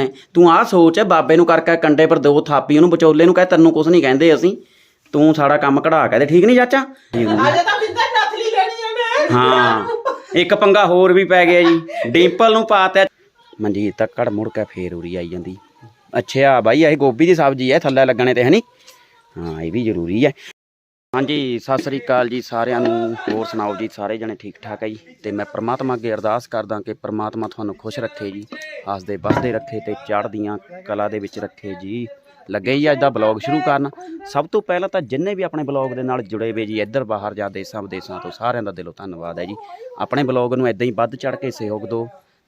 ਨੇ। ਤੂੰ ਆਹ ਸੋਚ ਬਾਬੇ ਨੂੰ ਕਰਕੇ ਕੰਡੇ ਪਰ ਦੋ ਥਾਪੀ ਉਹਨੂੰ ਵਿਚੋਲੇ ਨੂੰ ਕਹੇ ਤੈਨੂੰ ਕੁਝ ਨਹੀਂ ਕਹਿੰਦੇ ਅਸੀਂ। ਤੂੰ ਸਾਡਾ ਕੰਮ ਕਢਾ ਕੇ ਦੇ ਠੀਕ ਨਹੀਂ ਚਾਚਾ? ਅਜੇ ਤਾਂ ਬਿੰਦਾ ਨਥਲੀ ਲੈਣੀ ਹੈ ਮੈਂ। ਹਾਂ ਇੱਕ ਪੰਗਾ ਹੋਰ ਵੀ ਪੈ ਗਿਆ ਜੀ। ਡਿੰਪਲ ਨੂੰ ਪਾਤਾ। ਮਨਜੀਤ ਤਾਂ ਕੜ ਮੁੜ ਕੇ ਫੇਰ ਉਰੀ ਆਈ ਜਾਂਦੀ। ਅੱਛਾ ਬਾਈ ਇਹ ਗੋਭੀ ਦੀ ਸਬਜ਼ੀ ਹੈ ਥੱਲੇ ਲੱਗਣੇ ਤੇ ਹਨੀ ਹਾਂ ਇਹ ਵੀ ਜ਼ਰੂਰੀ ਹੈ ਹਾਂਜੀ, ਸਤਿ ਸ੍ਰੀ ਅਕਾਲ ਜੀ ਸਾਰਿਆਂ ਨੂੰ। ਹੋਰ ਸੁਣਾਓ ਜੀ, ਸਾਰੇ ਜਣੇ ਠੀਕ ਠਾਕ ਹੈ ਜੀ? ਤੇ ਮੈਂ ਪ੍ਰਮਾਤਮਾ ਅੱਗੇ ਅਰਦਾਸ ਕਰਦਾ ਕਿ ਪ੍ਰਮਾਤਮਾ ਤੁਹਾਨੂੰ ਖੁਸ਼ ਰੱਖੇ ਜੀ ਹੱਸਦੇ ਵੱਸਦੇ ਰੱਖੇ ਤੇ ਚੜ੍ਹਦੀਆਂ ਕਲਾ ਦੇ ਵਿੱਚ ਰੱਖੇ ਜੀ। ਲੱਗੇ ਜੀ ਅੱਜ ਦਾ ਬਲੌਗ ਸ਼ੁਰੂ ਕਰਨ। ਸਭ ਤੋਂ ਪਹਿਲਾਂ ਤਾਂ ਜਿੰਨੇ ਵੀ ਆਪਣੇ ਬਲੌਗ ਦੇ ਨਾਲ ਜੁੜੇ ਹੋਏ ਜੀ, ਇੱਧਰ ਬਾਹਰ ਜਾਂ ਦੇਸਾਂ ਵਿਦੇਸਾਂ ਤੋਂ ਸਾਰਿਆਂ ਦਾ ਦਿਲੋਂ ਧੰਨਵਾਦ ਹੈ ਜੀ। ਆਪਣੇ ਬਲੌਗ ਨੂੰ ਇਦਾਂ ਹੀ ਵੱਧ ਚੜ੍ਹ ਕੇ ਸਹਿਯੋਗ ਦਿਓ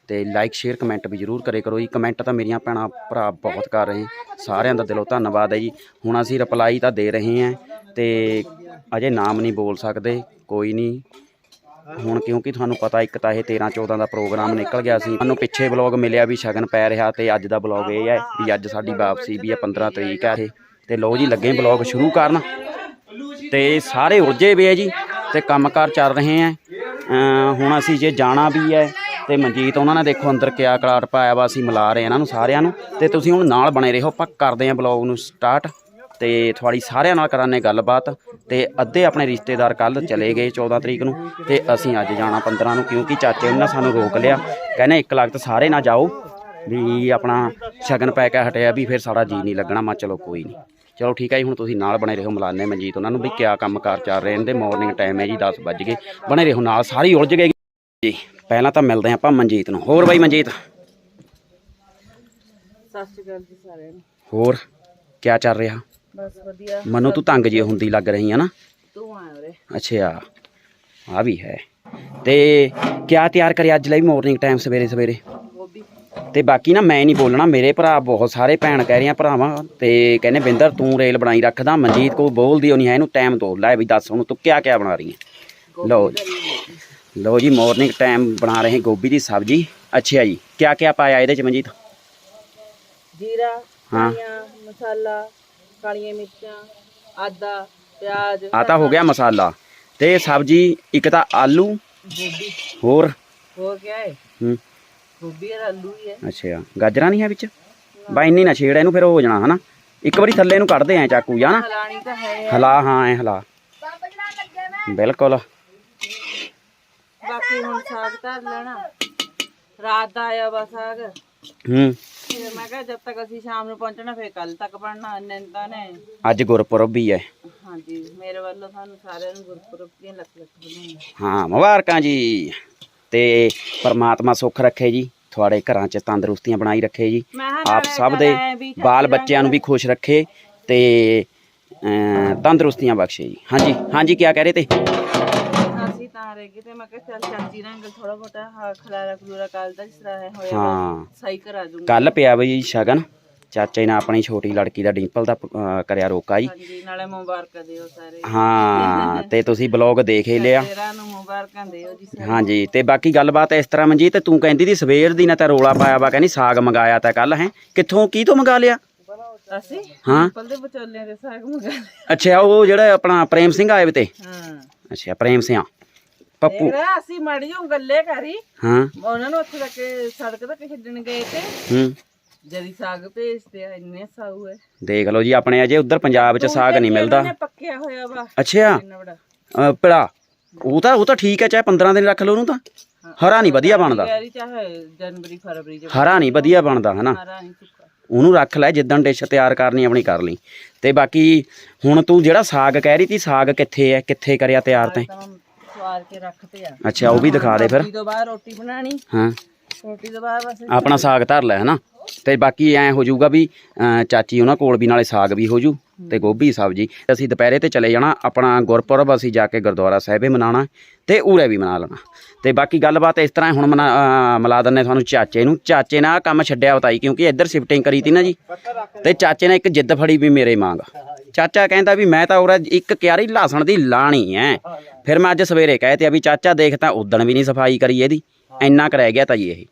ਤੇ ਲਾਈਕ ਸ਼ੇਅਰ ਕਮੈਂਟ ਵੀ ਜਰੂਰ ਕਰੇ ਕਰੋ ਜੀ। ਕਮੈਂਟ ਤਾਂ ਮੇਰੀਆਂ ਭੈਣਾਂ ਭਰਾ ਬਹੁਤ ਕਰ ਰਹੇ, ਸਾਰਿਆਂ ਦਾ ਦਿਲੋਂ ਧੰਨਵਾਦ ਹੈ ਜੀ। ਹੁਣ ਅਸੀਂ ਰਿਪਲਾਈ ਤਾਂ ਦੇ ਰਹੇ ਹਾਂ। ਤੇ ਅਜੇ ਨਾਮ ਨਹੀਂ ਬੋਲ ਸਕਦੇ, ਕੋਈ ਨਹੀਂ। ਹੁਣ ਕਿਉਂਕਿ ਤੁਹਾਨੂੰ ਪਤਾ ਇੱਕ ਤਾਂ ਇਹ 13 14 ਦਾ ਪ੍ਰੋਗਰਾਮ ਨਿਕਲ ਗਿਆ ਸੀ। ਸਾਨੂੰ ਪਿੱਛੇ ਬਲੌਗ ਮਿਲਿਆ ਵੀ ਸ਼ਗਨ ਪੈ ਰਿਹਾ ਤੇ ਅੱਜ ਦਾ ਬਲੌਗ ਇਹ ਹੈ ਵੀ ਅੱਜ ਸਾਡੀ ਵਾਪਸੀ ਵੀ ਹੈ 15 ਤਰੀਕ ਹੈ ਇਹ। ਤੇ ਲਓ ਜੀ, ਲੱਗੇ ਬਲੌਗ ਸ਼ੁਰੂ ਕਰਨ। ਤੇ ਸਾਰੇ ਉਲਝੇ ਵੇ ਆ ਜੀ ਤੇ ਕੰਮਕਾਰ ਚੱਲ ਰਹੇ ਆ। ਹੁਣ ਅਸੀਂ ਜੇ ਜਾਣਾ ਵੀ ਹੈ ਤੇ ਮਨਜੀਤ ਉਹਨਾਂ ਨੇ ਦੇਖੋ ਅੰਦਰ ਕਿਆ ਕਲਾਟ ਪਾਇਆ ਵਾ, ਅਸੀਂ ਮਿਲਾ ਰਹੇ ਇਹਨਾਂ ਨੂੰ ਸਾਰਿਆਂ ਨੂੰ। ਤੇ ਤੁਸੀਂ ਹੁਣ ਨਾਲ ਬਣੇ ਰਹੋ, ਆਪਾਂ ਕਰਦੇ ਆ ਬਲੌਗ ਨੂੰ ਸਟਾਰਟ। ਤੇ ਤੁਹਾਡੀ ਸਾਰਿਆਂ ਨਾਲ ਕਰਾਨੇ ਗੱਲਬਾਤ ਤੇ ਅੱਧੇ ਆਪਣੇ ਰਿਸ਼ਤੇਦਾਰ ਕੱਲ ਚਲੇ ਗਏ 14 ਤਰੀਕ ਨੂੰ ਤੇ ਅਸੀਂ ਅੱਜ ਜਾਣਾ 15 ਨੂੰ ਕਿਉਂਕਿ ਚਾਚੇ ਉਹਨਾਂ ਸਾਨੂੰ ਰੋਕ ਲਿਆ। ਕਹਿੰਦੇ ਇੱਕ ਲੱਖ ਸਾਰੇ ਨਾ ਜਾਓ ਵੀ ਆਪਣਾ ਸ਼ਗਨ ਪੈ ਕੇ ਹਟਿਆ ਵੀ ਫਿਰ ਸਾਡਾ ਜੀ ਨਹੀਂ ਲੱਗਣਾ। ਮੈਂ ਚਲੋ ਕੋਈ ਨਹੀਂ। ਚਲੋ ਠੀਕ ਹੈ ਜੀ ਹੁਣ ਤੁਸੀਂ ਨਾਲ ਬਣੇ ਰਹੋ ਮਲਾਨੇ ਮਨਜੀਤ ਉਹਨਾਂ ਨੂੰ ਵੀ ਕਿਆ ਕੰਮ ਕਾਰ ਚੱਲ ਰਹੇ ਨੇ ਤੇ ਮਾਰਨਿੰਗ ਟਾਈਮ ਹੈ ਜੀ 10 ਵੱਜ ਗਏ। ਬਣੇ ਰਹੋ ਨਾਲ ਸਾਰੀ ਉਲਝ ਗਏ। ਜੀ ਪਹਿਲਾਂ ਤਾਂ ਮਿਲਦੇ ਆਪਾਂ ਮਨਜੀਤ ਨੂੰ। ਹੋਰ ਬਾਈ ਮਨਜੀਤ? ਸਤਿ ਸ਼੍ਰੀ ਅਕਾਲ ਜੀ ਸਾਰਿਆਂ ਨੂੰ। ਹੋਰ ਕਿਆ ਚੱਲ ਰਿਹਾ? ਬਸ ਵਧੀਆ। ਮਨੂੰ ਤੂੰ ਤੰਗ ਜੀ ਹੁੰਦੀ ਲੱਗ ਰਹੀ ਆ ਨਾ? ਤੂੰ ਆਇਆ ਉਰੇ। ਅੱਛਾ ਆ ਵੀ ਹੈ। ਤੇ ਕਿਆ ਤਿਆਰ ਕਰਿਆ ਅੱਜ ਲਈ ਮਾਰਨਿੰਗ ਟਾਈਮ ਸਵੇਰੇ ਸਵੇਰੇ? ਗੋਭੀ। ਤੇ ਬਾਕੀ ਨਾ ਮੈਂ ਨਹੀਂ ਬੋਲਣਾ ਮੇਰੇ ਭਰਾ ਬਹੁਤ ਸਾਰੇ ਭੈਣ ਕਹਿ ਰਹੀਆਂ ਭਰਾਵਾਂ ਤੇ ਕਹਿੰਦੇ ਬਿੰਦਰ ਤੂੰ ਰੇਲ ਬਣਾਈ ਰੱਖਦਾ ਮਨਜੀਤ ਕੋ ਬੋਲਦੀ ਹੋਣੀ ਹੈ ਇਹਨੂੰ ਟਾਈਮ ਤੋਂ ਲੈ ਵੀ ਦੱਸ ਹੁਣ ਤੂੰ ਕਿਆ ਕਿਆ ਬਣਾ ਰਹੀ ਹੈ? ਲਓ ਜੀ ਲਓ ਜੀ ਮਾਰਨਿੰਗ ਟਾਈਮ ਬਣਾ ਰਹੇ ਗੋਭੀ ਦੀ ਸਬਜ਼ੀ। ਅੱਛਾ ਜੀ ਕਿਆ ਕਿਆ ਪਾਇਆ ਇਹਦੇ ਚ ਮਨਜੀਤ? ਜੀਰਾ ਹਾਂ। ਮਸਾਲਾ ਕਾਲੀਆਂ ਮਿਰਚਾਂ ਆਦਾ ਪਿਆਜ਼ ਆ ਤਾਂ ਹੋ ਗਿਆ ਮਸਾਲਾ। ਤੇ ਸਬਜ਼ੀ ਇੱਕ ਤਾਂ ਆਲੂ ਗੋਭੀ। ਹੋਰ? ਹੋਰ ਕੀ ਹੈ ਹੂੰ। ਗੋਭੀ ਔਰ ਆਲੂ ਹੀ ਹੈ ਅੱਛਾ ਗਾਜਰਾਂ ਨਹੀਂ ਹੈ ਵਿੱਚ? ਬਾ ਇੰਨੀ ਨਾ ਛੇੜ ਇਹਨੂੰ ਫਿਰ ਹੋ ਜਾਣਾ ਹਨਾ? ਇੱਕ ਵਾਰੀ ਥੱਲੇ ਨੂੰ ਕੱਢਦੇ ਐ ਚਾਕੂ ਜਾਂ ਨਾ ਹਲਾਣੀ ਤਾਂ ਹੈ ਹਲਾ ਹਾਂ ਐ ਹਲਾ। ਬਿਲਕੁਲ। ਬਾਕੀ ਹੁਣ ਸਾਗ ਧਰ ਲੈਣਾ। ਰਾਤ ਦਾ ਆਇਆ ਵਾ ਸਾਗ। ਹੂੰ। ਫਿਰ ਮੈਂ ਕਿਹਾ ਜਦ ਤੱਕ ਅਸੀਂ ਸ਼ਾਮ ਨੂੰ ਪਹੁੰਚਣਾ ਫਿਰ ਕੱਲ ਤੱਕ ਪੜਨਾ ਇੰਨੇ ਨੂੰ ਤਾਂ ਨੇ। ਅੱਜ ਗੁਰਪੁਰਬ ਵੀ ਹੈ ਹਾਂਜੀ ਮੇਰੇ ਵੱਲੋਂ ਤੁਹਾਨੂੰ ਸਾਰਿਆਂ ਨੂੰ ਗੁਰਪੁਰਬ ਦੀਆਂ ਲੱਖ ਲੱਖ ਵਧਾਈਆਂ। ਹਾਂ ਮੁਬਾਰਕਾਂ ਜੀ। ਤੇ ਪਰਮਾਤਮਾ ਸੁੱਖ ਰੱਖੇ ਜੀ। ਤੁਹਾਡੇ ਘਰਾਂ 'ਚ ਤੰਦਰੁਸਤੀਆਂ ਬਣਾਈ ਰੱਖੇ ਜੀ। ਮੈਂ ਕਿਹਾ ਆਪ ਨਾਲੇ ਸਭ ਦੇ ਵੀ ਬਾਲ ਬੱਚਿਆਂ ਨੂੰ ਵੀ ਖੁਸ਼ ਰੱਖੇ ਤੇ ਅਮ, ਤੰਦਰੁਸਤੀਆਂ ਬਖਸ਼ੇ ਜੀ। ਹਾਂਜੀ ਹਾਂਜੀ ਕੀ ਕਹਿ ਰਹੇ ਤੇ? ਤਾਂ ਰਹਿ ਗਏ ਤੇ ਮੈਂ ਕਿਹਾ ਚੱਲ ਚਾਚੀ ਨਾਲ ਥੋੜਾ ਹਾ- ਖਲਾਰਾ ਖਲੂਰਾ ਕੱਲ ਦਾ ਜਿਸ ਤਰ੍ਹਾਂ ਇਹ ਹੋਇਆ ਹਾਂ। ਸਹੀ ਕਰਾ ਦੂੰਗੀ। ਕੱਲ ਪਿਆ ਬਈ ਸ਼ਗਨ। ਚਾਚੇ ਨੇ ਆਪਣੀ ਛੋਟੀ ਲੜਕੀ ਦਾ ਡਿੰਪਲ ਦਾ ਅ, ਕਰਿਆ ਰੋਕਾ ਜੀ। ਹਾਂਜੀ ਨਾਲੇ ਮੁਬਾਰਕਾਂ ਦਿਓ ਸਾਰੇ। ਹਾਂ ਤੇ ਤੁਸੀਂ ਬਲੌਗ ਦੇਖ ਹੀ ਲਿਆ। ਤੇਰਾ ਨੂੰ ਮੁਬਾਰਕਾਂ ਦਿਓ ਜੀ ਸਾਰੇ। ਹਾਂਜੀ ਤੇ ਬਾਕੀ ਗੱਲਬਾਤ ਇਸ ਤਰ੍ਹਾਂ ਮਨਜੀਤ ਤੂੰ ਕਹਿੰਦੀ ਦੀ ਸਵੇਰ ਦੀ ਨਾ ਤਾਂ ਰੋਲਾ ਪਾਇਆ ਵਾ ਕਹਿੰਦੀ ਸਾਗ ਮੰਗਾਇਆ ਤਾਂ ਕੱਲ ਹੈ। ਕਿੱਥੋਂ ਕੀ ਤੋਂ ਮੰਗਾ ਲਿਆ? ਅਸੀਂ? ਹਾਂ। ਪਲ ਦੇ ਵਿਚੋਲਿਆਂ ਦੇ ਸਾਗ ਮੰਗਾ ਲਏ। ਅੱਛਾ ਉਹ ਜਿਹੜਾ ਆਪਣਾ ਪ੍ਰੇਮ ਸਿੰਘ ਆਏ ਵੇ ਤੇ? ਹਾਂ। ਅੱਛਾ ਪ੍ਰੇਮ ਸਿੰਘ ਪੱਪੂ। ਰਿਹਾ ਅਸੀਂ ਮਾੜੀ ਜਿਹੀ ਗੱਲੇ ਕਰੀ ਹਾਂ। ਉਹਨਾਂ ਨੂੰ ਉੱਥੇ ਤੱਕ ਸੜਕ ਤੱਕ ਛੱਡਣ ਗਏ ਤੇ ਹੂੰ। ਜਦੀ ਸਾਗ ਭੇਜਦੇ ਆ ਇੰਨੇ ਸਾਊ ਹੈ ਦੇਖ ਲਓ ਜੀ ਆਪਣੇ ਅਜੇ ਉਧਰ ਪੰਜਾਬ 'ਚ ਸਾਗ ਨਹੀਂ ਮਿਲਦਾ। ਪੱਕਿਆ ਹੋਇਆ ਵਾ। ਅੱਛਾ ਇੰਨਾ ਬੜਾ ਅ, ਭਲਾ। ਉਹ ਤਾਂ ਉਹ ਤਾਂ ਠੀਕ ਹੈ ਚਾਹੇ 15 ਦਿਨ ਰੱਖ ਲਓ ਉਹਨੂੰ ਤਾਂ। ਹਰਾ ਨਹੀਂ ਵਧੀਆ ਬਣਦਾ। ਯਾਰੀ ਚਾਹੇ ਜਨਵਰੀ ਫਰਵਰੀ ਚ ਹਰਾ ਨਹੀਂ ਵਧੀਆ ਬਣਦਾ ਹਨਾ? ਮਾਰਾ ਨਹੀਂ ਸੁੱਕਾ। ਉਹਨੂੰ ਰੱਖ ਲੈ ਜਿੱਦਣ ਡਿਸ਼ ਤਿਆਰ ਕਰਨੀ ਆਪਣੀ ਕਰ ਲਈ। ਤੇ ਬਾਕੀ ਹੁਣ ਤੂੰ ਜਿਹੜਾ ਸਾਗ ਕਹਿ ਰਹੀ ਤੀ ਸਾਗ ਕਿੱਥੇ ਹੈ ਕਿੱਥੇ ਕਰਿਆ ਤਿਆਰ ਤੈਂ? ਤਾਂ ਸਵਾਰ ਕੇ ਰੱਖਤੇ ਆ। ਅੱਛਾ ਉਹ ਵੀ ਦਿਖਾ ਦੇ ਫਿਰ। ਰੋਟੀ ਤੋਂ ਬਾਅਦ ਰੋਟੀ ਬਣਾਣੀ ਹਾਂ। ਰੋਟੀ ਤੋਂ ਬਾਅਦ ਬਸ ਆਪਣਾ ਸਾਗ ਧਰ ਲੈ ਹਨਾ? ਤੇ ਬਾਕੀ ਐ ਹੋ ਜਾਊਗਾ ਵੀ ਅ, ਚਾਚੀ ਉਹਨਾਂ ਕੋਲ ਵੀ ਨਾਲੇ ਸਾਗ ਵੀ ਹੋ ਜੂ ਤੇ ਗੋਭੀ ਸਬਜੀ। ਅਸੀਂ ਦੁਪਹਿਰੇ ਤੇ ਚਲੇ ਜਾਣਾ ਆਪਣਾ ਗੁਰਪੁਰਬ ਅਸੀਂ ਜਾ ਕੇ ਗੁਰਦੁਆਰਾ ਸਾਹਿਬੇ ਮਨਾਣਾ ਤੇ ਉਰੇ ਵੀ ਮਨਾ ਲੈਣਾ। ਤੇ ਬਾਕੀ ਗੱਲਬਾਤ ਇਸ ਤਰ੍ਹਾਂ ਹੁਣ ਮਨਾ ਅ, ਮਿਲਾ ਦਿੰਨੇ ਤੁਹਾਨੂੰ ਚਾਚੇ ਨੂੰ। ਚਾਚੇ ਨੇ ਆਹ ਕੰਮ ਛੱਡਿਆ ਬਤਾਈ ਕਿਉਂਕਿ ਇੱਧਰ ਸ਼ਿਫਟਿੰਗ ਕਰੀ ਤੀ ਨਾ ਜੀ। ਤੇ ਚਾਚੇ ਨੇ ਇੱਕ ਜਿੱਦ ਫੜੀ ਵੀ ਮੇਰੇ ਮੰਗ ਚਾਚਾ ਕਹਿੰਦਾ ਵੀ ਮੈਂ ਤਾਂ ਉਰੇ ਇੱਕ ਕਿਆਰੀ ਲਹਸਣ ਦੀ ਲਾਣੀ ਐ। ਫਿਰ ਮੈਂ ਅੱਜ ਸਵੇਰੇ ਕਹਿ ਤੇ ਵੀ ਚਾਚਾ ਦੇਖ ਤਾਂ ਉਦਣ ਵੀ ਨਹੀਂ ਸਫ਼ਾਈ ਕਰੀ ਇਹਦੀ ਇੰਨਾ ਕਰ ਰਹਿ ਗਿਆ ਤਾਂ ਜੀ ਇਹ।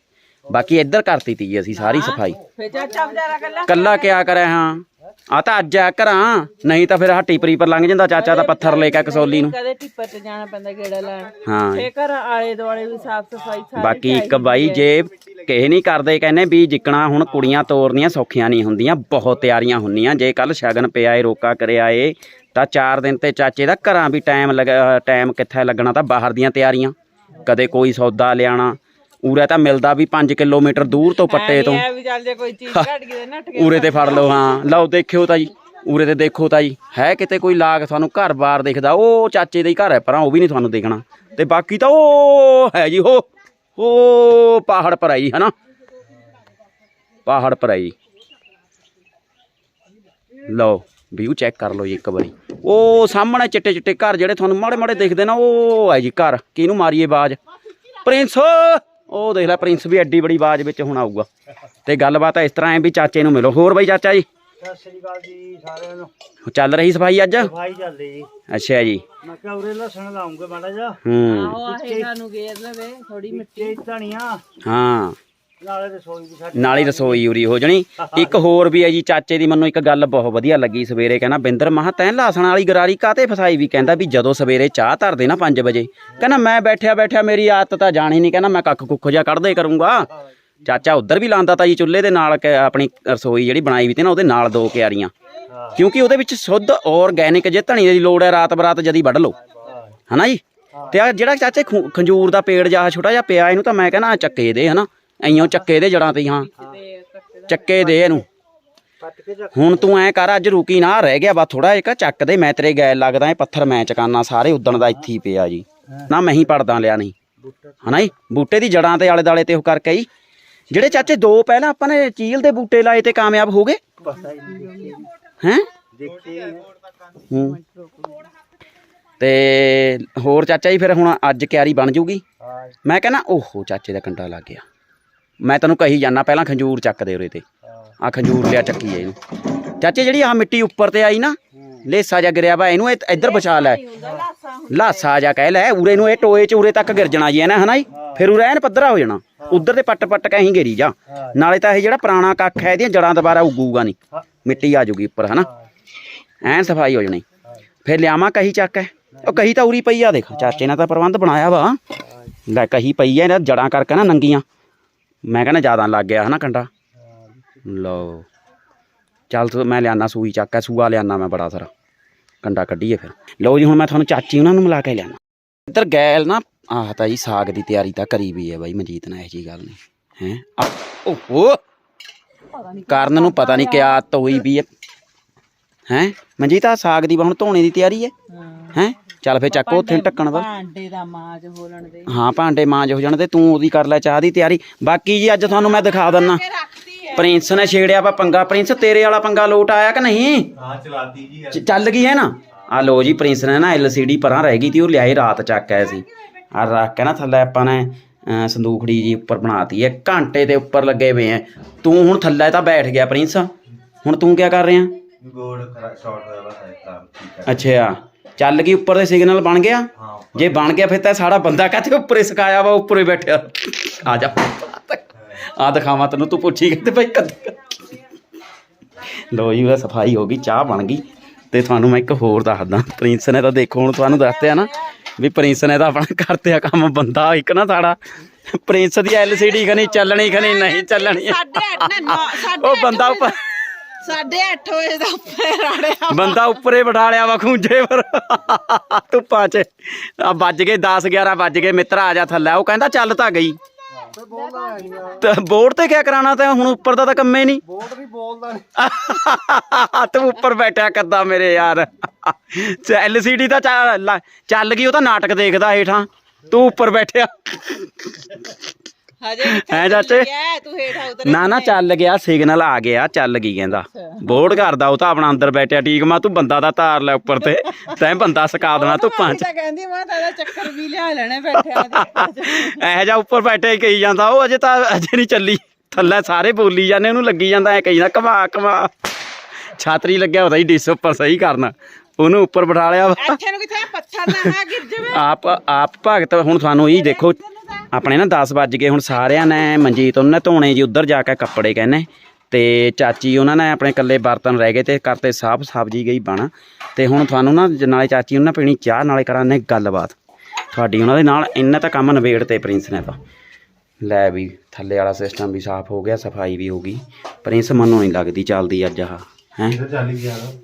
ਬਾਕੀ ਇੱਧਰ ਕਰਤੀ ਤੀ ਜੀ ਅਸੀਂ ਸਾਰੀ ਸਫ਼ਾਈ। ਚਾਚਾ ਵਿਚਾਰਾ ਕੱਲਾ ਕੱਲਾ ਕਿਆ ਕਰਿਆ ਹਾਂ? ਆ ਤਾਂ ਅੱਜ ਆ ਘਰਾਂ ਨਹੀਂ ਤਾਂ ਫਿਰ ਹੱਟੀ ਪਰੀ ਪਰ ਲੰਘ ਜਾਂਦਾ ਚਾਚਾ ਦਾ ਪੱਥਰ ਲੈ ਕੇ ਕਸੌਲੀ ਨੂੰ। ਕਦੇ ਟਿੱਪਰ ਤੇ ਜਾਣਾ ਪੈਂਦਾ ਗੇੜਾ ਲੈਣ। ਹਾਂ। ਫੇ ਘਰ ਆਲੇ ਦੁਆਲੇ ਵੀ ਸਾਫ਼ ਸਫ਼ਾਈ ਸਾਰੇ ਬਾਕੀ ਇੱਕ ਬਾਈ ਜੇ ਕਿਸੇ ਨਹੀਂ ਕਰਦੇ ਕਹਿੰਦੇ ਵੀ ਜਿੱਕਣਾ ਹੁਣ ਕੁੜੀਆਂ ਤੋਰਨੀਆਂ ਸੌਖੀਆਂ ਨਹੀਂ ਹੁੰਦੀਆਂ ਬਹੁਤ ਤਿਆਰੀਆਂ ਹੁੰਦੀਆਂ। ਜੇ ਕੱਲ ਸ਼ਗਨ ਪਿਆ ਏ ਰੋਕਾ ਕਰਿਆ ਏ ਤਾਂ 4 ਦਿਨ ਤੇ ਚਾਚੇ ਦਾ ਘਰਾਂ ਵੀ ਟਾਈਮ ਲਗਾ ਟਾਈਮ ਕਿੱਥੇ ਲੱਗਣਾ ਤਾਂ ਬਾਹਰ ਦੀਆਂ ਤਿਆਰੀਆਂ। ਕਦੇ ਕੋਈ ਸੌਦਾ ਲਿਆਣਾ ਉਰੇ ਤਾਂ ਮਿਲਦਾ ਵੀ 5 ਕਿਲੋਮੀਟਰ ਦੂਰ ਤੋਂ ਪੱਟੇ ਤੋਂ। ਉਰੇ ਤੇ ਫੜ ਲਓ ਹਾਂ। ਲਓ ਦੇਖਿਓ ਤਾਂ ਜੀ ਉਰੇ ਤੇ ਦੇਖੋ ਤਾਂ ਜੀ ਹੈ ਕਿਤੇ ਕੋਈ ਲਾਗ ਤੁਹਾਨੂੰ ਘਰ-ਬਾਰ ਦਿਖਦਾ? ਉਹ ਚਾਚੇ ਦਾ ਹੀ ਘਰ ਹੈ ਪਰਾਂ ਉਹ ਵੀ ਨਹੀਂ ਤੁਹਾਨੂੰ ਦਿਖਣਾ। ਤੇ ਬਾਕੀ ਤਾਂ ਉਹ ਹੈ ਜੀ ਉਹ ਉਹ ਪਹਾੜ ਪਰ ਆਈ ਹਨਾ? ਪਹਾੜ ਪਰ ਆਈ। ਲਓ। ਵੀਊ ਚੈੱਕ ਕਰ ਲਓ ਜੀ ਇੱਕ ਵਾਰੀ। ਉਹ ਸਾਹਮਣੇ ਚਿੱਟੇ ਚਿੱਟੇ ਘਰ ਜਿਹੜੇ ਤੁਹਾਨੂੰ ਮਾੜੇ ਮਾੜੇ ਦਿਖਦੇ ਨਾ ਉਹ ਹੈ ਜੀ ਘਰ। ਕਿਹਨੂੰ ਮਾਰੀਏ ਬਾਜ? ਪ੍ਰਿੰਸ! ਉਹ ਦੇਖ ਲੈ ਪ੍ਰਿੰਸ ਵੀ ਐਡੀ ਬੜੀ ਬਾਜ ਵਿੱਚ ਹੁਣ ਆਊਗਾ। ਤੇ ਗੱਲਬਾਤ ਇਸ ਤਰ੍ਹਾਂ ਹੈ ਵੀ ਚਾਚੇ ਨੂੰ ਮਿਲੋ। ਹੋਰ ਬਾਈ ਚਾਚਾ ਜੀ? ਸਤਿ ਸ੍ਰੀ ਅਕਾਲ ਜੀ ਸਾਰਿਆਂ ਨੂੰ। ਚੱਲ ਰਹੀ ਸਫ਼ਾਈ ਅੱਜ? ਭਾਈ ਚੱਲਦੇ ਜੀ। ਅੱਛਾ ਜੀ। ਮੈਂ ਕਿਹਾ ਉਰੇ ਲਸਣ ਲਾਉਂਗੇ ਮਾੜਾ ਜਾ ਹੂੰ। ਆਹੋ ਆਹੇ ਸਾਨੂੰ ਗੇਰ ਲਵੇ ਥੋੜੀ ਮਿੱਟੀ। ਤੇ ਧਣੀਆਂ ਹਾਂ। ਨਾਲੇ ਰਸੋਈ ਵੀ ਸਾਡੀ ਨਾਲ ਹੀ ਰਸੋਈ ਉਰੀ ਹੋ ਜਣੀ। ਇੱਕ ਹੋਰ ਵੀ ਹੈ ਜੀ ਚਾਚੇ ਦੀ ਮੈਨੂੰ ਇੱਕ ਗੱਲ ਬਹੁਤ ਵਧੀਆ ਲੱਗੀ ਸਵੇਰੇ ਕਹਿੰਦਾ ਬਿੰਦਰ ਮਹਾ ਤੈਂ ਲਾਸਣ ਵਾਲੀ ਗਰਾਰੀ ਕਾਤੇ ਫਸਾਈ ਵੀ? ਕਹਿੰਦਾ ਵੀ ਜਦੋਂ ਸਵੇਰੇ ਚਾਹ ਧਰਦੇ ਨਾ 5 ਵਜੇ। ਕਹਿੰਦਾ ਮੈਂ ਬੈਠਿਆ ਬੈਠਿਆ ਮੇਰੀ ਆਦਤ ਤਾਂ ਜਾਣੀ ਨਹੀਂ। ਕਹਿੰਦਾ ਮੈਂ ਕੱਖ ਕੁੱਖ ਜਿਹਾ ਕੱਢਦੇ ਕਰੂੰਗਾ। ਚਾਚਾ ਉਧਰ ਵੀ ਲਾਂਦਾ ਤਾਂ ਜੀ ਚੁੱਲ੍ਹੇ ਦੇ ਨਾਲ ਕ- ਆਪਣੀ ਰਸੋਈ ਜਿਹੜੀ ਬਣਾਈ ਵੀ ਤੇ ਨਾ ਉਹਦੇ ਨਾਲ ਦੋ ਕਿਆਰੀਆਂ। ਕਿਉਂਕਿ ਉਹਦੇ ਵਿੱਚ ਸ਼ੁੱਧ ਆਰਗੈਨਿਕ ਜੇ ਧਣੀ ਦੀ ਲੋੜ ਹੈ ਰਾਤ ਬਰਾਤ ਜਦੀ ਵੱਢ ਲਓ। ਹਨਾ ਜੀ? ਤੇ ਆ ਜਿਹੜਾ ਚਾਚੇ ਖੂ- ਖੰਜੂਰ ਦਾ ਪੇੜ ਜਾ ਛੋਟਾ ਜਿਹਾ ਪਿਆ ਇਹਨੂੰ ਤਾਂ ਮੈਂ ਕਹਿੰਦਾ ਚੱਕੇ ਦੇ ਹਨਾ? ਐਈਓ ਚੱਕੇ ਦੇ ਜੜਾਂ ਤੇ ਹੀ, ਚੱਕੇ ਦੇ ਇਹਨੂੰ। ਹੁਣ ਤੂੰ ਐ ਕਰ ਅੱਜ ਰੁਕੀ ਨਾ ਰਹਿ ਗਿਆ ਬਾ ਥੋੜਾ ਇੱਕ ਚੱਕ ਦੇ ਮੈਂ ਤੇਰੇ ਗੈਲ ਲੱਗਦਾ ਇਹ ਪੱਥਰ ਮੈਂ ਚਕਾਨਾ ਸਾਰੇ ਉਦਣ ਦਾ ਇੱਥੇ ਹੀ ਪਿਆ ਜੀ। ਨਾ ਮੈਂ ਹੀ ਪੜਦਾ ਲਿਆ ਨਹੀਂ। ਹਨਾ ਜੀ? ਬੂਟੇ ਦੀ ਜੜਾਂ ਤੇ ਆਲੇ ਦਾਲੇ ਤੇ ਉਹ ਕਰਕੇ ਹੀ ਜਿਹੜੇ ਚਾਚੇ ਦੋ ਪਹਿਲਾਂ ਆਪਾਂ ਨੇ ਚੀਲ ਦੇ ਬੂਟੇ ਲਾਏ ਤੇ ਕਾਮਯਾਬ ਹੋ ਗਏ? ਹੀ? ਤੇ ਹੋਰ ਚਾਚਾ ਜੀ ਫਿਰ ਹੁਣ ਅੱਜ ਕਿਆਰੀ ਬਣ ਜੂਗੀ? ਮੈਂ ਕਹਿੰਦਾ ਓਹੋ ਚਾਚੇ ਦਾ ਕੰਡਾ ਲੱਗ ਗਿਆ। ਮੈਂ ਤੈਨੂੰ ਕਹੀ ਜਾਣਾ ਪਹਿਲਾਂ ਖੰਜੂਰ ਚੱਕ ਦੇ ਉਰੇ ਤੇ। ਹਾਂ। ਆ ਖੰਜੂਰ ਲਿਆ ਚੱਕੀ ਇਹਨੂੰ। ਚਾਚੇ ਜਿਹੜੀ ਆ ਮਿੱਟੀ ਉੱਪਰ ਤੇ ਆਈ ਨਾ ਲੇਸਾ ਜਾ ਗਿਰਿਆ ਵਾ ਇਹਨੂੰ ਇਹ- ਇੱਧਰ ਬਚਾ ਲੈ। ਲਾਸਾ ਜਾ ਕਹਿ ਲੈ ਉਰੇ ਨੂੰ ਇਹ ਟੋਏ ਚ ਉਰੇ ਤੱਕ ਗਿਰ ਜਾਣਾ ਜੀ ਹੈ ਨਾ ਹਨਾ ਜੀ? ਫਿਰ ਉਰੇ ਐਨ ਪੱਧਰਾ ਹੋ ਜਾਣਾ। ਉਧਰ ਤੇ ਪੱਟ ਪੱਟ ਕਹੀਂ ਗਿਰੀ ਜਾ। ਹਾਂ। ਨਾਲੇ ਤਾਂ ਇਹ ਜਿਹੜਾ ਪੁਰਾਣਾ ਕੱਖ ਹੈ ਇਹਦੀਆਂ ਜੜਾਂ ਦੁਬਾਰਾ ਉੱਗੂਗਾ ਨਹੀਂ। ਹਾਂ। ਮਿੱਟੀ ਆ ਜੂਗੀ ਉੱਪਰ ਹਨਾ? ਹਾਂ। ਐਨ ਸਫ਼ਾਈ ਹੋ ਜਾਣੀ। ਹਾਂ। ਫਿਰ ਲਿਆਵਾਂ ਕਹੀ ਚੱਕ ਹੈ। ਉਹ ਕਹੀ ਤਾਂ ਉਰੀ ਪਈ ਆ ਦੇਖ ਚਾਚੇ ਨੇ ਤਾਂ ਪ੍ਰਬੰਧ ਬਣਾਇਆ ਵਾ। ਲੈ ਕਹੀ ਪਈ ਆ ਇਹਨਾਂ ਜੜਾਂ ਕਰਕੇ ਨਾ ਨੰਗੀਆਂ। ਮੈਂ ਕਹਿੰਦਾ ਜ਼ਿਆਦਾ ਲੱਗ ਗਿਆ ਹਨਾ ਕੰਡਾ। ਲਓ। ਚੱਲ ਤੂੰ, ਮੈਂ ਲਿਆਣਾ ਸੂਈ ਚੱਕ ਕੇ, ਸੂਆ ਲਿਆਨਾ ਮੈਂ ਬੜਾ ਸਾਰਾ। ਕੰਡਾ ਕੱਢੀਏ ਫਿਰ। ਲਓ ਜੀ, ਹੁਣ ਮੈਂ ਤੁਹਾਨੂੰ ਚਾਚੀ ਉਹਨਾਂ ਨੂੰ ਮਿਲਾ ਕੇ ਲਿਆਣਾ ਇੱਧਰ ਗੈਲ ਨਾ, ਆਹ ਤਾਂ ਜੀ ਸਾਗ ਦੀ ਤਿਆਰੀ ਤਾਂ ਕਰੀ ਵੀ ਹੈ ਬਾਈ, ਮਨਜੀਤ ਨਾਲ ਇਹ ਜੀ ਗੱਲ ਨਹੀਂ। ਹੈ? ਓਹੋ! ਕਰਨ ਨੂੰ ਪਤਾ ਨਹੀਂ ਕਿਆ ਆਦਤ ਵੀ ਹੈ ਹੈ? ਮਨਜੀਤ ਆ ਸਾਗ ਦੀ ਹੁਣ ਧੋਣੇ ਦੀ ਤਿਆਰੀ ਹੈ? ਹਾਂ। ਹੈ? ਚੱਲ ਫੇ ਚੱਕੋ ਉੱਥੇ ਢੱਕਣ ਦਾ। ਭਾਂਡੇ ਦਾ ਮਾਜ ਹੋਲਣ ਦੇ। ਹਾਂ ਭਾਂਡੇ ਮਾਂਜ ਹੋ ਜਾਣ ਤੇ ਤੂੰ ਉਹਦੀ ਕਰ ਲੈ ਚਾਹ ਦੀ ਤਿਆਰੀ। ਬਾਕੀ ਜੀ ਅੱਜ ਤੁਹਾਨੂੰ ਮੈਂ ਦਿਖਾ ਦਿੰਨਾ। ਹੈ। ਪ੍ਰਿੰਸ ਨੇ ਛੇੜਿਆ ਵਾ ਪੰਗਾ। ਪ੍ਰਿੰਸ ਤੇਰੇ ਵਾਲਾ ਪੰਗਾ ਲੋਟ ਆਇਆ ਕਿ ਨਹੀਂ? ਹਾਂ ਚਲਾਤੀ ਜੀ ਚੱਲ ਗਈ ਹੈ ਨਾ? ਆ ਲੋ ਜੀ ਪ੍ਰਿੰਸ ਨੇ ਨਾ ਐਲਸੀਡੀ ਪਰਾਂ ਰਹਿ ਗਈ ਤੀ ਉਹ ਲਿਆਏ ਰਾਤ ਚੱਕ ਆਇਆ ਸੀ। ਆ ਰੱਖ ਕੇ ਨਾ ਥੱਲੇ ਆਪਾਂ ਨੇ ਅਹ, ਸੰਦੂਖੜੀ ਜੀ ਉੱਪਰ ਬਣਾਤੀ ਹੈ। ਘੰਟੇ ਦੇ ਉੱਪਰ ਲੱਗੇ ਹੋਏ ਐ ਤੂੰ ਹੁਣ ਥੱਲੇ ਤਾਂ ਬੈਠ ਗਿਆ ਪ੍ਰਿੰਸ। ਹੁਣ ਤੂੰ ਕੀ ਕਰ ਰਿਹਾ? ਗੋਡ ਸ਼ਾਰਟ ਹੋਇਆ ਵਾ ਹੈ ਤਾਂ ਠੀਕ ਹੈ। ਅੱਛਾ। ਚੱਲ ਗਈ ਉੱਪਰ ਦੇ ਸਿਗਨਲ ਬਣ ਗਿਆ? ਹਾਂ ਜੇ ਬਣ ਗਿਆ ਫਿਰ ਤਾਂ ਸਾਡਾ ਬੰਦਾ ਕਾਹਤੇ ਉੱਪਰੇ ਸਕਾਇਆ ਵਾ ਉੱਪਰੇ ਬੈਠਿਆ। ਆ ਜਾ। ਆ ਦਿਖਾਵਾਂ ਤੈਨੂੰ ਤੂੰ ਪੁੱਛੀ ਕਿਤੇ ਭਾਈ ਕਦ ਲੋ ਜੀ ਉਹ ਸਫ਼ਾਈ ਹੋ ਗਈ ਚਾਹ ਬਣ ਗਈ। ਤੇ ਤੁਹਾਨੂੰ ਮੈਂ ਇੱਕ ਹੋਰ ਦੱਸਦਾ ਪ੍ਰਿੰਸ ਨੇ ਤਾਂ ਦੇਖੋ ਹੁਣ ਤੁਹਾਨੂੰ ਦੱਸਦੇ ਆ ਨਾ ਵੀ ਪ੍ਰਿੰਸ ਨੇ ਤਾਂ ਆਪਣਾ ਕਰਤੇ ਆ ਕੰਮ ਬੰਦਾ ਇੱਕ ਨਾ ਸਾਡਾ। ਪ੍ਰਿੰਸ ਦੀ ਐਲਸੀਡੀ ਖਣੀ ਚੱਲਣੀ ਖਣੀ ਨਹੀਂ ਚੱਲਣੀ। ਅੱਠ ਨਾ ਉਹ ਬੰਦਾ ਉੱਪਰ ਸਾਢੇ 8 ਵਜੇ ਦਾ ਉੱਪਰ ਰਾੜਿਆ ਬੰਦਾ ਉੱਪਰੇ ਬਿਠਾ ਲਿਆ ਵਾ ਖੂੰਜੇ ਪਰ। ਧੁੱਪਾਂ 'ਚ। ਆ ਵੱਜ ਗਏ 10 11 ਵੱਜ ਗਏ। ਮਿੱਤਰ ਆ ਜਾ ਥੱਲੇ। ਉਹ ਕਹਿੰਦਾ ਚੱਲ ਤਾਂ ਗਈ। ਤੇ ਬੋਰਡ ਤੇ ਕਿਆ ਕਰਾਣਾ ਤੇ ਹੁਣ ਉੱਪਰ ਦਾ ਤਾਂ ਕੰਮੇ ਨਹੀਂ। ਬੋਟ ਵੀ ਬੋਲਦਾ ਨਹੀਂ ਤੂੰ ਉੱਪਰ ਬੈਠਿਆ ਕਰਦਾ ਮੇਰੇ ਯਾਰ। ਐਲਸੀਡੀ ਤਾਂ ਚੱਲ ਲ- ਚੱਲ ਗਈ ਉਹ ਤਾਂ ਨਾਟਕ ਦੇਖਦਾ ਹੇਠਾਂ। ਤੂੰ ਉੱਪਰ ਬੈਠਿਆ। ਹਜੇ ਐ ਚਾਚੇ? ਕਿਆ ਤੂੰ ਹੇਠਾਂ ਉਤਰ ਨਾ ਨਾ ਚੱਲ ਗਿਆ ਸਿਗਨਲ ਆ ਗਿਆ ਚੱਲ ਗਈ ਕਹਿੰਦਾ। ਬੋਰਡ ਕਰਦਾ ਉਹ ਤਾਂ ਆਪਣਾ ਅੰਦਰ ਬੈਠਿਆ ਠੀਕ ਮਾ ਤੂੰ ਬੰਦਾ ਦਾ ਤਾਰ ਲੈ ਉੱਪਰ ਤੇ ਤੈਂ ਬੰਦਾ ਸਕਾ ਦੇਣਾ ਤਾਂ ਕਹਿੰਦੀ ਮੈਂ ਤਾਂ ਚੱਕਰ ਵੀ ਲਿਆ ਲੈਣੇ ਬੈਠਿਆ ਜਿਹਾ ਉੱਪਰ ਬੈਠੇ ਹੀ ਕਹੀ ਜਾਂਦਾ ਉਹ ਅਜੇ ਤਾਂ ਅਜੇ ਨਹੀਂ ਚੱਲੀ। ਥੱਲੇ ਸਾਰੇ ਬੋਲੀ ਜਾਂਦੇ ਉਹਨੂੰ ਲੱਗੀ ਜਾਂਦਾ ਐ ਕਹੀ ਜਾਂਦਾ ਕਮਾ ਕਮਾ ਛਾਤਰੀ ਲੱਗਿਆ ਹੁੰਦਾ ਜੀ ਡਿਸ ਉੱਪਰ ਸਹੀ ਕਰਨਾ। ਉਹਨੂੰ ਉੱਪਰ ਬਿਠਾ ਲਿਆ ਵਾ। ਇੱਥੇ ਨੂੰ ਕਿਥੇ ਪੱਥਰ ਨਾ ਆ ਗਿਰ ਜਾਵੇ। ਆਪ ਆਪ ਭਗਤ ਹੁਣ ਤੁਹਾਨੂੰ ਇਹ ਦੇਖੋ। ਆਪਣੇ ਨਾ 10 ਵੱਜ ਗਏ ਹੁਣ ਸਾਰਿਆਂ ਨੇ ਮਨਜੀਤ ਉਹਨੇ ਧੋਣੇ ਜੀ ਉੱਧਰ ਜਾ ਕੇ ਕੱਪੜੇ ਕਹਿੰਨੇ ਤੇ ਚਾਚੀ ਉਹਨਾਂ ਨੇ ਆਪਣੇ ਇਕੱਲੇ ਬਰਤਨ ਰਹਿ ਗਏ ਤੇ ਕਰਤੇ ਸਾਫ਼ ਸਬਜ਼ੀ ਗਈ ਬਣ। ਤੇ ਹੁਣ ਤੁਹਾਨੂੰ ਨਾ ਨਾਲੇ ਚਾਚੀ ਉਹਨਾਂ ਪੀਣੀ ਚਾਹ ਨਾਲੇ ਕਰਾਂਗੇ ਗੱਲਬਾਤ। ਤੁਹਾਡੀ ਉਹਨਾਂ ਦੇ ਨਾਲ ਇੰਨਾ ਤਾਂ ਕੰਮ ਨਵੇੜ ਤੇ ਪ੍ਰਿੰਸ ਨੇ ਤਾਂ। ਲੈ ਵੀ ਥੱਲੇ ਵਾਲਾ ਸਿਸਟਮ ਵੀ ਸਾਫ਼ ਹੋ ਗਿਆ ਸਫ਼ਾਈ ਵੀ ਹੋ ਗਈ। ਪ੍ਰਿੰਸ ਮੰਨੋ ਨਹੀਂ ਲੱਗਦੀ ਚੱਲਦੀ ਅੱਜ ਆਹ ਹੈ?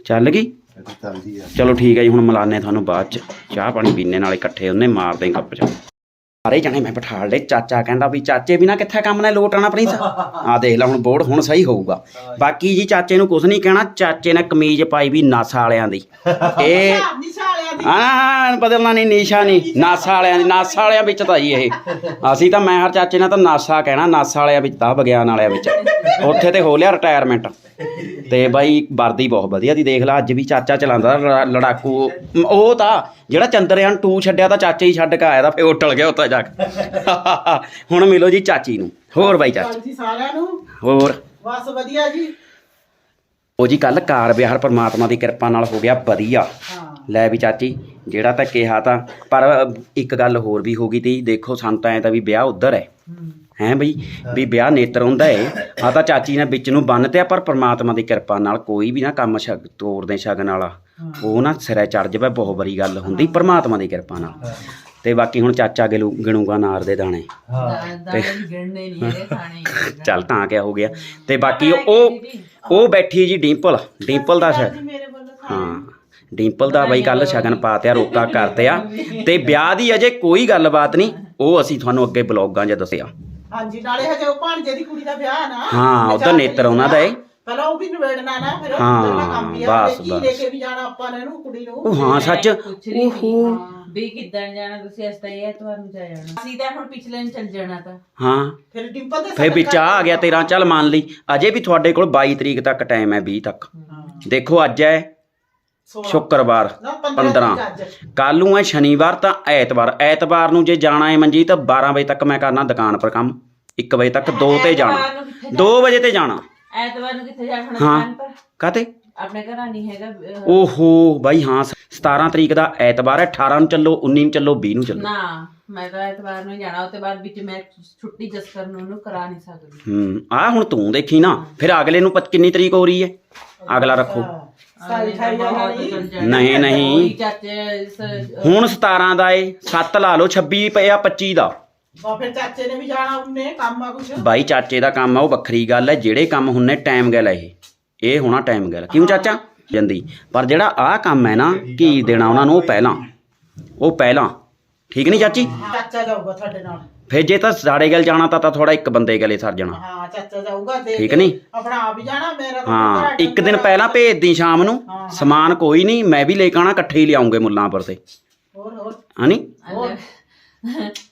ਚੱਲ ਨਾ ਗਈ? ਚੱਲਦੀ ਆ ਚਲੋ ਠੀਕ ਹੈ ਜੀ ਹੁਣ ਮਿਲਾਨੇ ਤੁਹਾਨੂੰ ਬਾਅਦ ਚ। ਚਾਹ ਪਾਣੀ ਪੀਣੇ ਨਾਲੇ ਇਕੱਠੇ ਉਹਨੇ ਮਾਰਦੇ ਕੱਪ ਚ। ਸਾਰੇ ਜਣੇ ਮੈਂ ਬਿਠਾ ਲਏ ਚਾਚਾ ਕਹਿੰਦਾ ਵੀ ਚਾਚੇ ਬਿਨਾ ਕਿੱਥੇ ਕੰਮ ਨੇ ਲੋਟ ਆਣਾ ਪ੍ਰਿੰਸ ਆ ਦੇਖ ਲੈ ਹੁਣ ਬੋਰਡ ਹੁਣ ਸਹੀ ਹੋਊਗਾ। ਬਾਕੀ ਜੀ ਚਾਚੇ ਨੂੰ ਕੁਝ ਨਹੀਂ ਕਹਿਣਾ ਚਾਚੇ ਨੇ ਕਮੀਜ਼ ਪਾਈ ਵੀ ਨਾਸਾ ਵਾਲਿਆਂ ਦੀ। ਇਹ ਹਾਂ ਬਦਲਣਾ ਨਹੀਂ ਨੀਸ਼ਾ ਨਹੀਂ ਨਾਸਾ ਵਾਲਿਆਂ ਦੀ ਨਾਸਾ ਵਾਲਿਆਂ ਵਿੱਚ ਤਾਂ ਜੀ ਇਹ। ਅਸੀਂ ਤਾਂ ਮੈਂ ਹਰ ਚਾਚੇ ਨਾਲ ਤਾਂ ਨਾਸਾ ਕਹਿਣਾ ਨਾਸਾ ਵਾਲਿਆਂ ਵਿੱਚ ਤਾਂ ਵਿਗਿਆਨ ਵਾਲਿਆਂ ਵਿੱਚ। ਉੱਥੇ ਤੇ ਹੋ ਲਿਆ ਰਿਟਾਇਰਮੈਂਟ ਤੇ ਬਾਈ ਵਰਦੀ ਬਹੁਤ ਵਧੀਆ ਦੀ ਦੇਖ ਲੈ ਅੱਜ ਵੀ ਚਾਚਾ ਚਲਾਉਂਦਾ ਲ- ਲੜਾਕੂ। ਉਹ ਤਾਂ ਜਿਹੜਾ ਚੰਦਰਯਾਨ 2 ਛੱਡਿਆ ਤਾਂ ਚਾਚੇ ਹੀ ਛੱਡ ਕੇ ਆਇਆ ਤਾਂ ਫੇਰ ਉੱਟਲ ਗਿਆ ਉੱਥੇ ਜਾ ਕੇ। ਹੁਣ ਮਿਲੋ ਜੀ ਚਾਚੀ ਨੂੰ। ਹੋਰ ਬਾਈ ਚਾਚੀ। ਜੀ ਸਾਰਿਆਂ ਨੂੰ। ਹੋਰ। ਬਸ ਵਧੀਆ ਜੀ। ਉਹ ਜੀ ਕੱਲ ਕਾਰ ਵਿਹਾਰ ਪਰਮਾਤਮਾ ਦੀ ਕਿਰਪਾ ਨਾਲ ਹੋ ਗਿਆ ਵਧੀਆ। ਹਾਂ। ਲੈ ਵੀ ਚਾਚੀ ਜਿਹੜਾ ਤਾਂ ਕਿਹਾ ਤਾਂ ਪਰ ਇੱਕ ਗੱਲ ਹੋਰ ਵੀ ਹੋ ਗਈ ਤੀ ਦੇਖੋ ਸਾਨੂੰ ਤਾਂ ਐ ਤਾਂ ਵੀ ਵਿਆਹ ਉਧਰ ਹੈ। ਹੈ ਬਈ? ਵੀ ਵਿਆਹ ਨੇਤਰ ਹੁੰਦਾ ਹੈ ਆ ਤਾਂ ਚਾਚੀ ਨੇ ਵਿੱਚ ਨੂੰ ਬੰਨ ਤੇ ਪਰ ਪ੍ਰਮਾਤਮਾ ਦੀ ਕਿਰਪਾ ਨਾਲ ਕੋਈ ਵੀ ਨਾ ਕੰਮ ਛਕ ਤੋੜਦੇ ਸ਼ਗਨ ਵਾਲਾ। ਉਹ ਨਾ ਸਿਰੇ ਚੜ ਜਾਵੇ ਬਹੁਤ ਬੜੀ ਗੱਲ ਹੁੰਦੀ ਪ੍ਰਮਾਤਮਾ ਦੀ ਕਿਰਪਾ ਨਾਲ। ਤੇ ਬਾਕੀ ਹੁਣ ਚਾਚਾ ਗਿਲੂ ਗਿਣੂਗਾ ਨਾਰ ਦੇ ਦਾਣੇ। ਦਾਣੇ ਗਿਣਨੇ ਨਹੀਂ ਹੈਗੇ ਖਾਣੇ ਚੱਲ ਤਾਂ ਕਿਆ ਹੋ ਗਿਆ। ਤੇ ਬਾਕੀ ਉਹ ਉਹ ਬੈਠੀ ਜੀ ਡਿੰਪਲ। ਡਿੰਪਲ ਦਾ ਵੱਲੋਂ ਹਾਂ। ਡਿੰਪਲ ਦਾ ਬਈ ਕੱਲ ਸ਼ਗਨ ਪਾਤਿਆ ਰੋਕਾ ਕਰਤਿਆ ਤੇ ਵਿਆਹ ਦੀ ਅਜੇ ਕੋਈ ਗੱਲਬਾਤ ਨਹੀਂ। ਉਹ ਅਸੀਂ ਤੁਹਾਨੂੰ ਅੱਗੇ ਬਲੌਗਾਂ 'ਚ ਦੱਸਿਆ। ਹਾਂਜੀ ਨਾਲੇ ਹਜੇ ਉਹ ਭਾਣਜੇ ਦੀ ਕੁੜੀ ਦਾ ਵਿਆਹ ਨਾ। ਹਾਂ, ਉਹ ਤਾਂ ਨੇਤਰ ਉਹਨਾਂ ਦਾ ਏ। ਪਹਿਲਾਂ ਉਹ ਵੀ ਨਵੇੜਨਾ ਨਾ ਫਿਰ ਹਾਂ, ਕਰਨਾ ਕੰਮ ਵੀ ਆ। ਬਸ, ਕੀ ਲੈ ਬਸ। ਕੇ ਵੀ ਜਾਣਾ ਆਪਾਂ ਨੇ ਇਹਨੂੰ ਕੁੜੀ ਨੂੰ। ਉਹ ਹਾਂ ਸੱਚ। ਕੁਛ ਨਹੀਂ ਓਹੋ। ਵੀ ਕਿੱਦਾਂ ਜਾਣਾ ਤੁਸੀਂ ਅਸਤਾ ਇਹ ਤੁਹਾਨੂੰ ਜਾ ਜਾਣਾ। ਅਸੀਂ ਤਾਂ ਹੁਣ ਪਿਛਲੇ ਨੂੰ ਚੱਲ ਜਾਣਾ ਤਾਂ। ਹਾਂ। ਫਿਰ ਡਿੰਪਲ ਦੇ ਫੇ ਵਿੱਚ ਆ ਗਿਆ 13 ਚੱਲ ਮੰਨ ਲਈ। ਅਜੇ ਵੀ ਤੁਹਾਡੇ ਕੋਲ 22 ਤਰੀਕ ਤੱਕ ਟਾਈਮ ਹੈ 20 ਤੱਕ। ਦੇਖੋ ਅੱਜ ਹੈ। ਸ਼ੁੱਕਰਵਾਰ ਨਾ 15 ਕੱਲ ਨੂੰ ਹੈ ਸ਼ਨੀਵਾਰ ਤਾਂ ਐਤਵਾਰ। ਐਤਵਾਰ ਨੂੰ ਜੇ ਜਾਣਾ ਹੈ ਮਨਜੀਤ 12 ਵਜੇ ਤੱਕ ਮੈਂ ਕਰਨਾ ਦੁਕਾਨ ਪਰ ਕੰਮ। 1 ਵਜੇ ਤੱਕ 2 ਤੇ ਜਾਣਾ। ਐਤਵਾਰ ਨੂੰ ਕਿੱਥੇ 2 ਵਜੇ ਤੇ ਜਾਣਾ। ਐਤਵਾਰ ਨੂੰ ਕਿੱਥੇ ਜਾਣਾ ਹਾਂ। ਕਾਤੇ ਆਪਣੇ ਘਰਾਂ ਨਹੀਂ ਹੈਗਾ ਓਹੋ ਬਾਈ ਹਾਂ 17 ਤਰੀਕ ਦਾ ਐਤਵਾਰ ਹੈ 18 ਨੂੰ ਚੱਲੋ 19 ਨੂੰ ਚੱਲੋ 20 ਨੂੰ ਚੱਲੋ। ਨਾ ਮੈਂ ਤਾਂ ਐਤਵਾਰ ਨੂੰ ਜਾਣਾ ਉਸ ਤੋਂ ਬਾਅਦ ਵਿੱਚ ਮੈਂ ਛੁੱਟੀ ਜਸਕਰ ਨੂੰ ਉਹਨੂੰ ਕਰਾ ਨਹੀਂ ਸਕਦੀ। ਹੂੰ ਆ ਹੁਣ ਤੂੰ ਦੇਖੀ ਨਾ ਫਿਰ ਅਗਲੇ ਨੂੰ ਕਿੰਨੀ ਤਰੀਕ ਹੋ ਰਹੀ ਹੈ? ਅਗਲਾ ਰੱਖੋ। ਜਾਣੀ ਜਾਣਾ। ਨਹੀਂ ਨਹੀਂ। ਚਾਚੇ ਇਸ, ਹੁਣ 17 ਦਾ ਏ 7 ਲਾ ਲਓ 26 ਪਿਆ 25 ਦਾ। ਬਾ ਫਿਰ ਚਾਚੇ ਨੇ ਵੀ ਜਾਣਾ ਉਹਨੇ ਕੰਮ ਆ ਕੁਛ? ਬਾਈ ਚਾਚੇ ਦਾ ਕੰਮ ਆ ਉਹ ਵੱਖਰੀ ਗੱਲ ਹੈ ਜਿਹੜੇ ਕੰਮ ਹੁੰਨੇ ਟਾਈਮ ਗੱਲ ਇਹ। ਇਹ ਹੋਣਾ ਟਾਈਮ ਗੱਲ ਕਿਉਂ ਚਾਚਾ? ਜਾਂਦੀ ਪਰ ਜਿਹੜਾ ਆਹ ਕੰਮ ਹੈ ਨਾ ਕੀ ਦੇਣਾ ਉਹਨਾਂ ਨੂੰ ਉਹ ਪਹਿਲਾਂ। ਉਹ ਪਹਿਲਾਂ। ਠੀਕ ਨਹੀਂ ਚਾਚੀ? ਚਾਚਾ ਜਾਊਗਾ ਤੁਹਾਡੇ ਨਾਲ। ਫਿਰ ਜੇ ਤਾਂ ਸਾਡੇ ਗੱਲ ਜਾਣਾ ਤਾਂ ਤਾਂ ਥੋੜਾ ਇੱਕ ਬੰਦੇ ਗਲੇ ਸਰ ਜਾਣਾ। ਹਾਂ ਚਾਚਾ ਜਾਊਗਾ ਦੇ ਠੀਕ ਨਹੀਂ? ਆਪਣਾ ਆਪ ਹੀ ਜਾਣਾ ਮੇਰਾ ਤਾਂ ਹਾਂ ਘਰ ਇੱਕ ਦਿਨ ਪਹਿਲਾਂ ਭੇਜ ਦੀ ਸ਼ਾਮ ਨੂੰ। ਸਮਾਨ ਕੋਈ ਨਹੀਂ ਮੈਂ ਵੀ ਲੈ ਕੇ ਆਣਾ ਇਕੱਠੇ ਹੀ ਲਿਆਉਂਗੇ ਮੁੱਲਾਂ ਪਰ ਤੇ। ਹੋਰ ਹੋਰ। ਹਨੀ ਅੰਦਰ-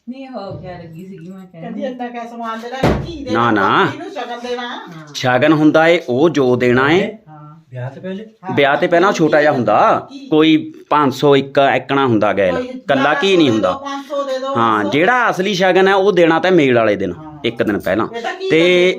ਨਹੀਂ ਹੋ ਗਿਆ ਲੱਗੀ ਸੀਗੀ ਮੈਂ ਕਹਿੰਦੀ ਕਹਿੰਦੀ ਇੰਨਾ ਕਿਆ ਸਮਾਨ ਦੇਣਾ ਕੀ ਦੇਣਾ ਨਾ, ਨਾ। ਇਹਨੂੰ ਸ਼ਗਨ ਦੇਣਾ। ਸ਼ਗਨ ਹੁੰਦਾ ਏ ਉਹ ਜੋ ਦੇਣਾ ਏ ਵਿਆਹ ਤੋਂ ਪਹਿਲੇ? ਵਿਆਹ ਤੇ ਪਹਿਲਾਂ ਛੋਟਾ ਜਿਹਾ ਹੁੰਦਾ। ਕੋਈ 500 ਇੱਕ ਐਕਣਾ ਹੁੰਦਾ ਗੈਲ ਕੱਲਾ ਕੀ ਨਹੀਂ ਹੁੰਦਾ। 500 ਦੇ ਦੋ ਹਾਂ ਜਿਹੜਾ ਅਸਲੀ ਸ਼ਗਨ ਹੈ ਉਹ ਦੇਣਾ ਤਾਂ ਮੇਲ ਵਾਲੇ ਦਿਨ ਇੱਕ ਦਿਨ ਪਹਿਲਾਂ। ਤੇ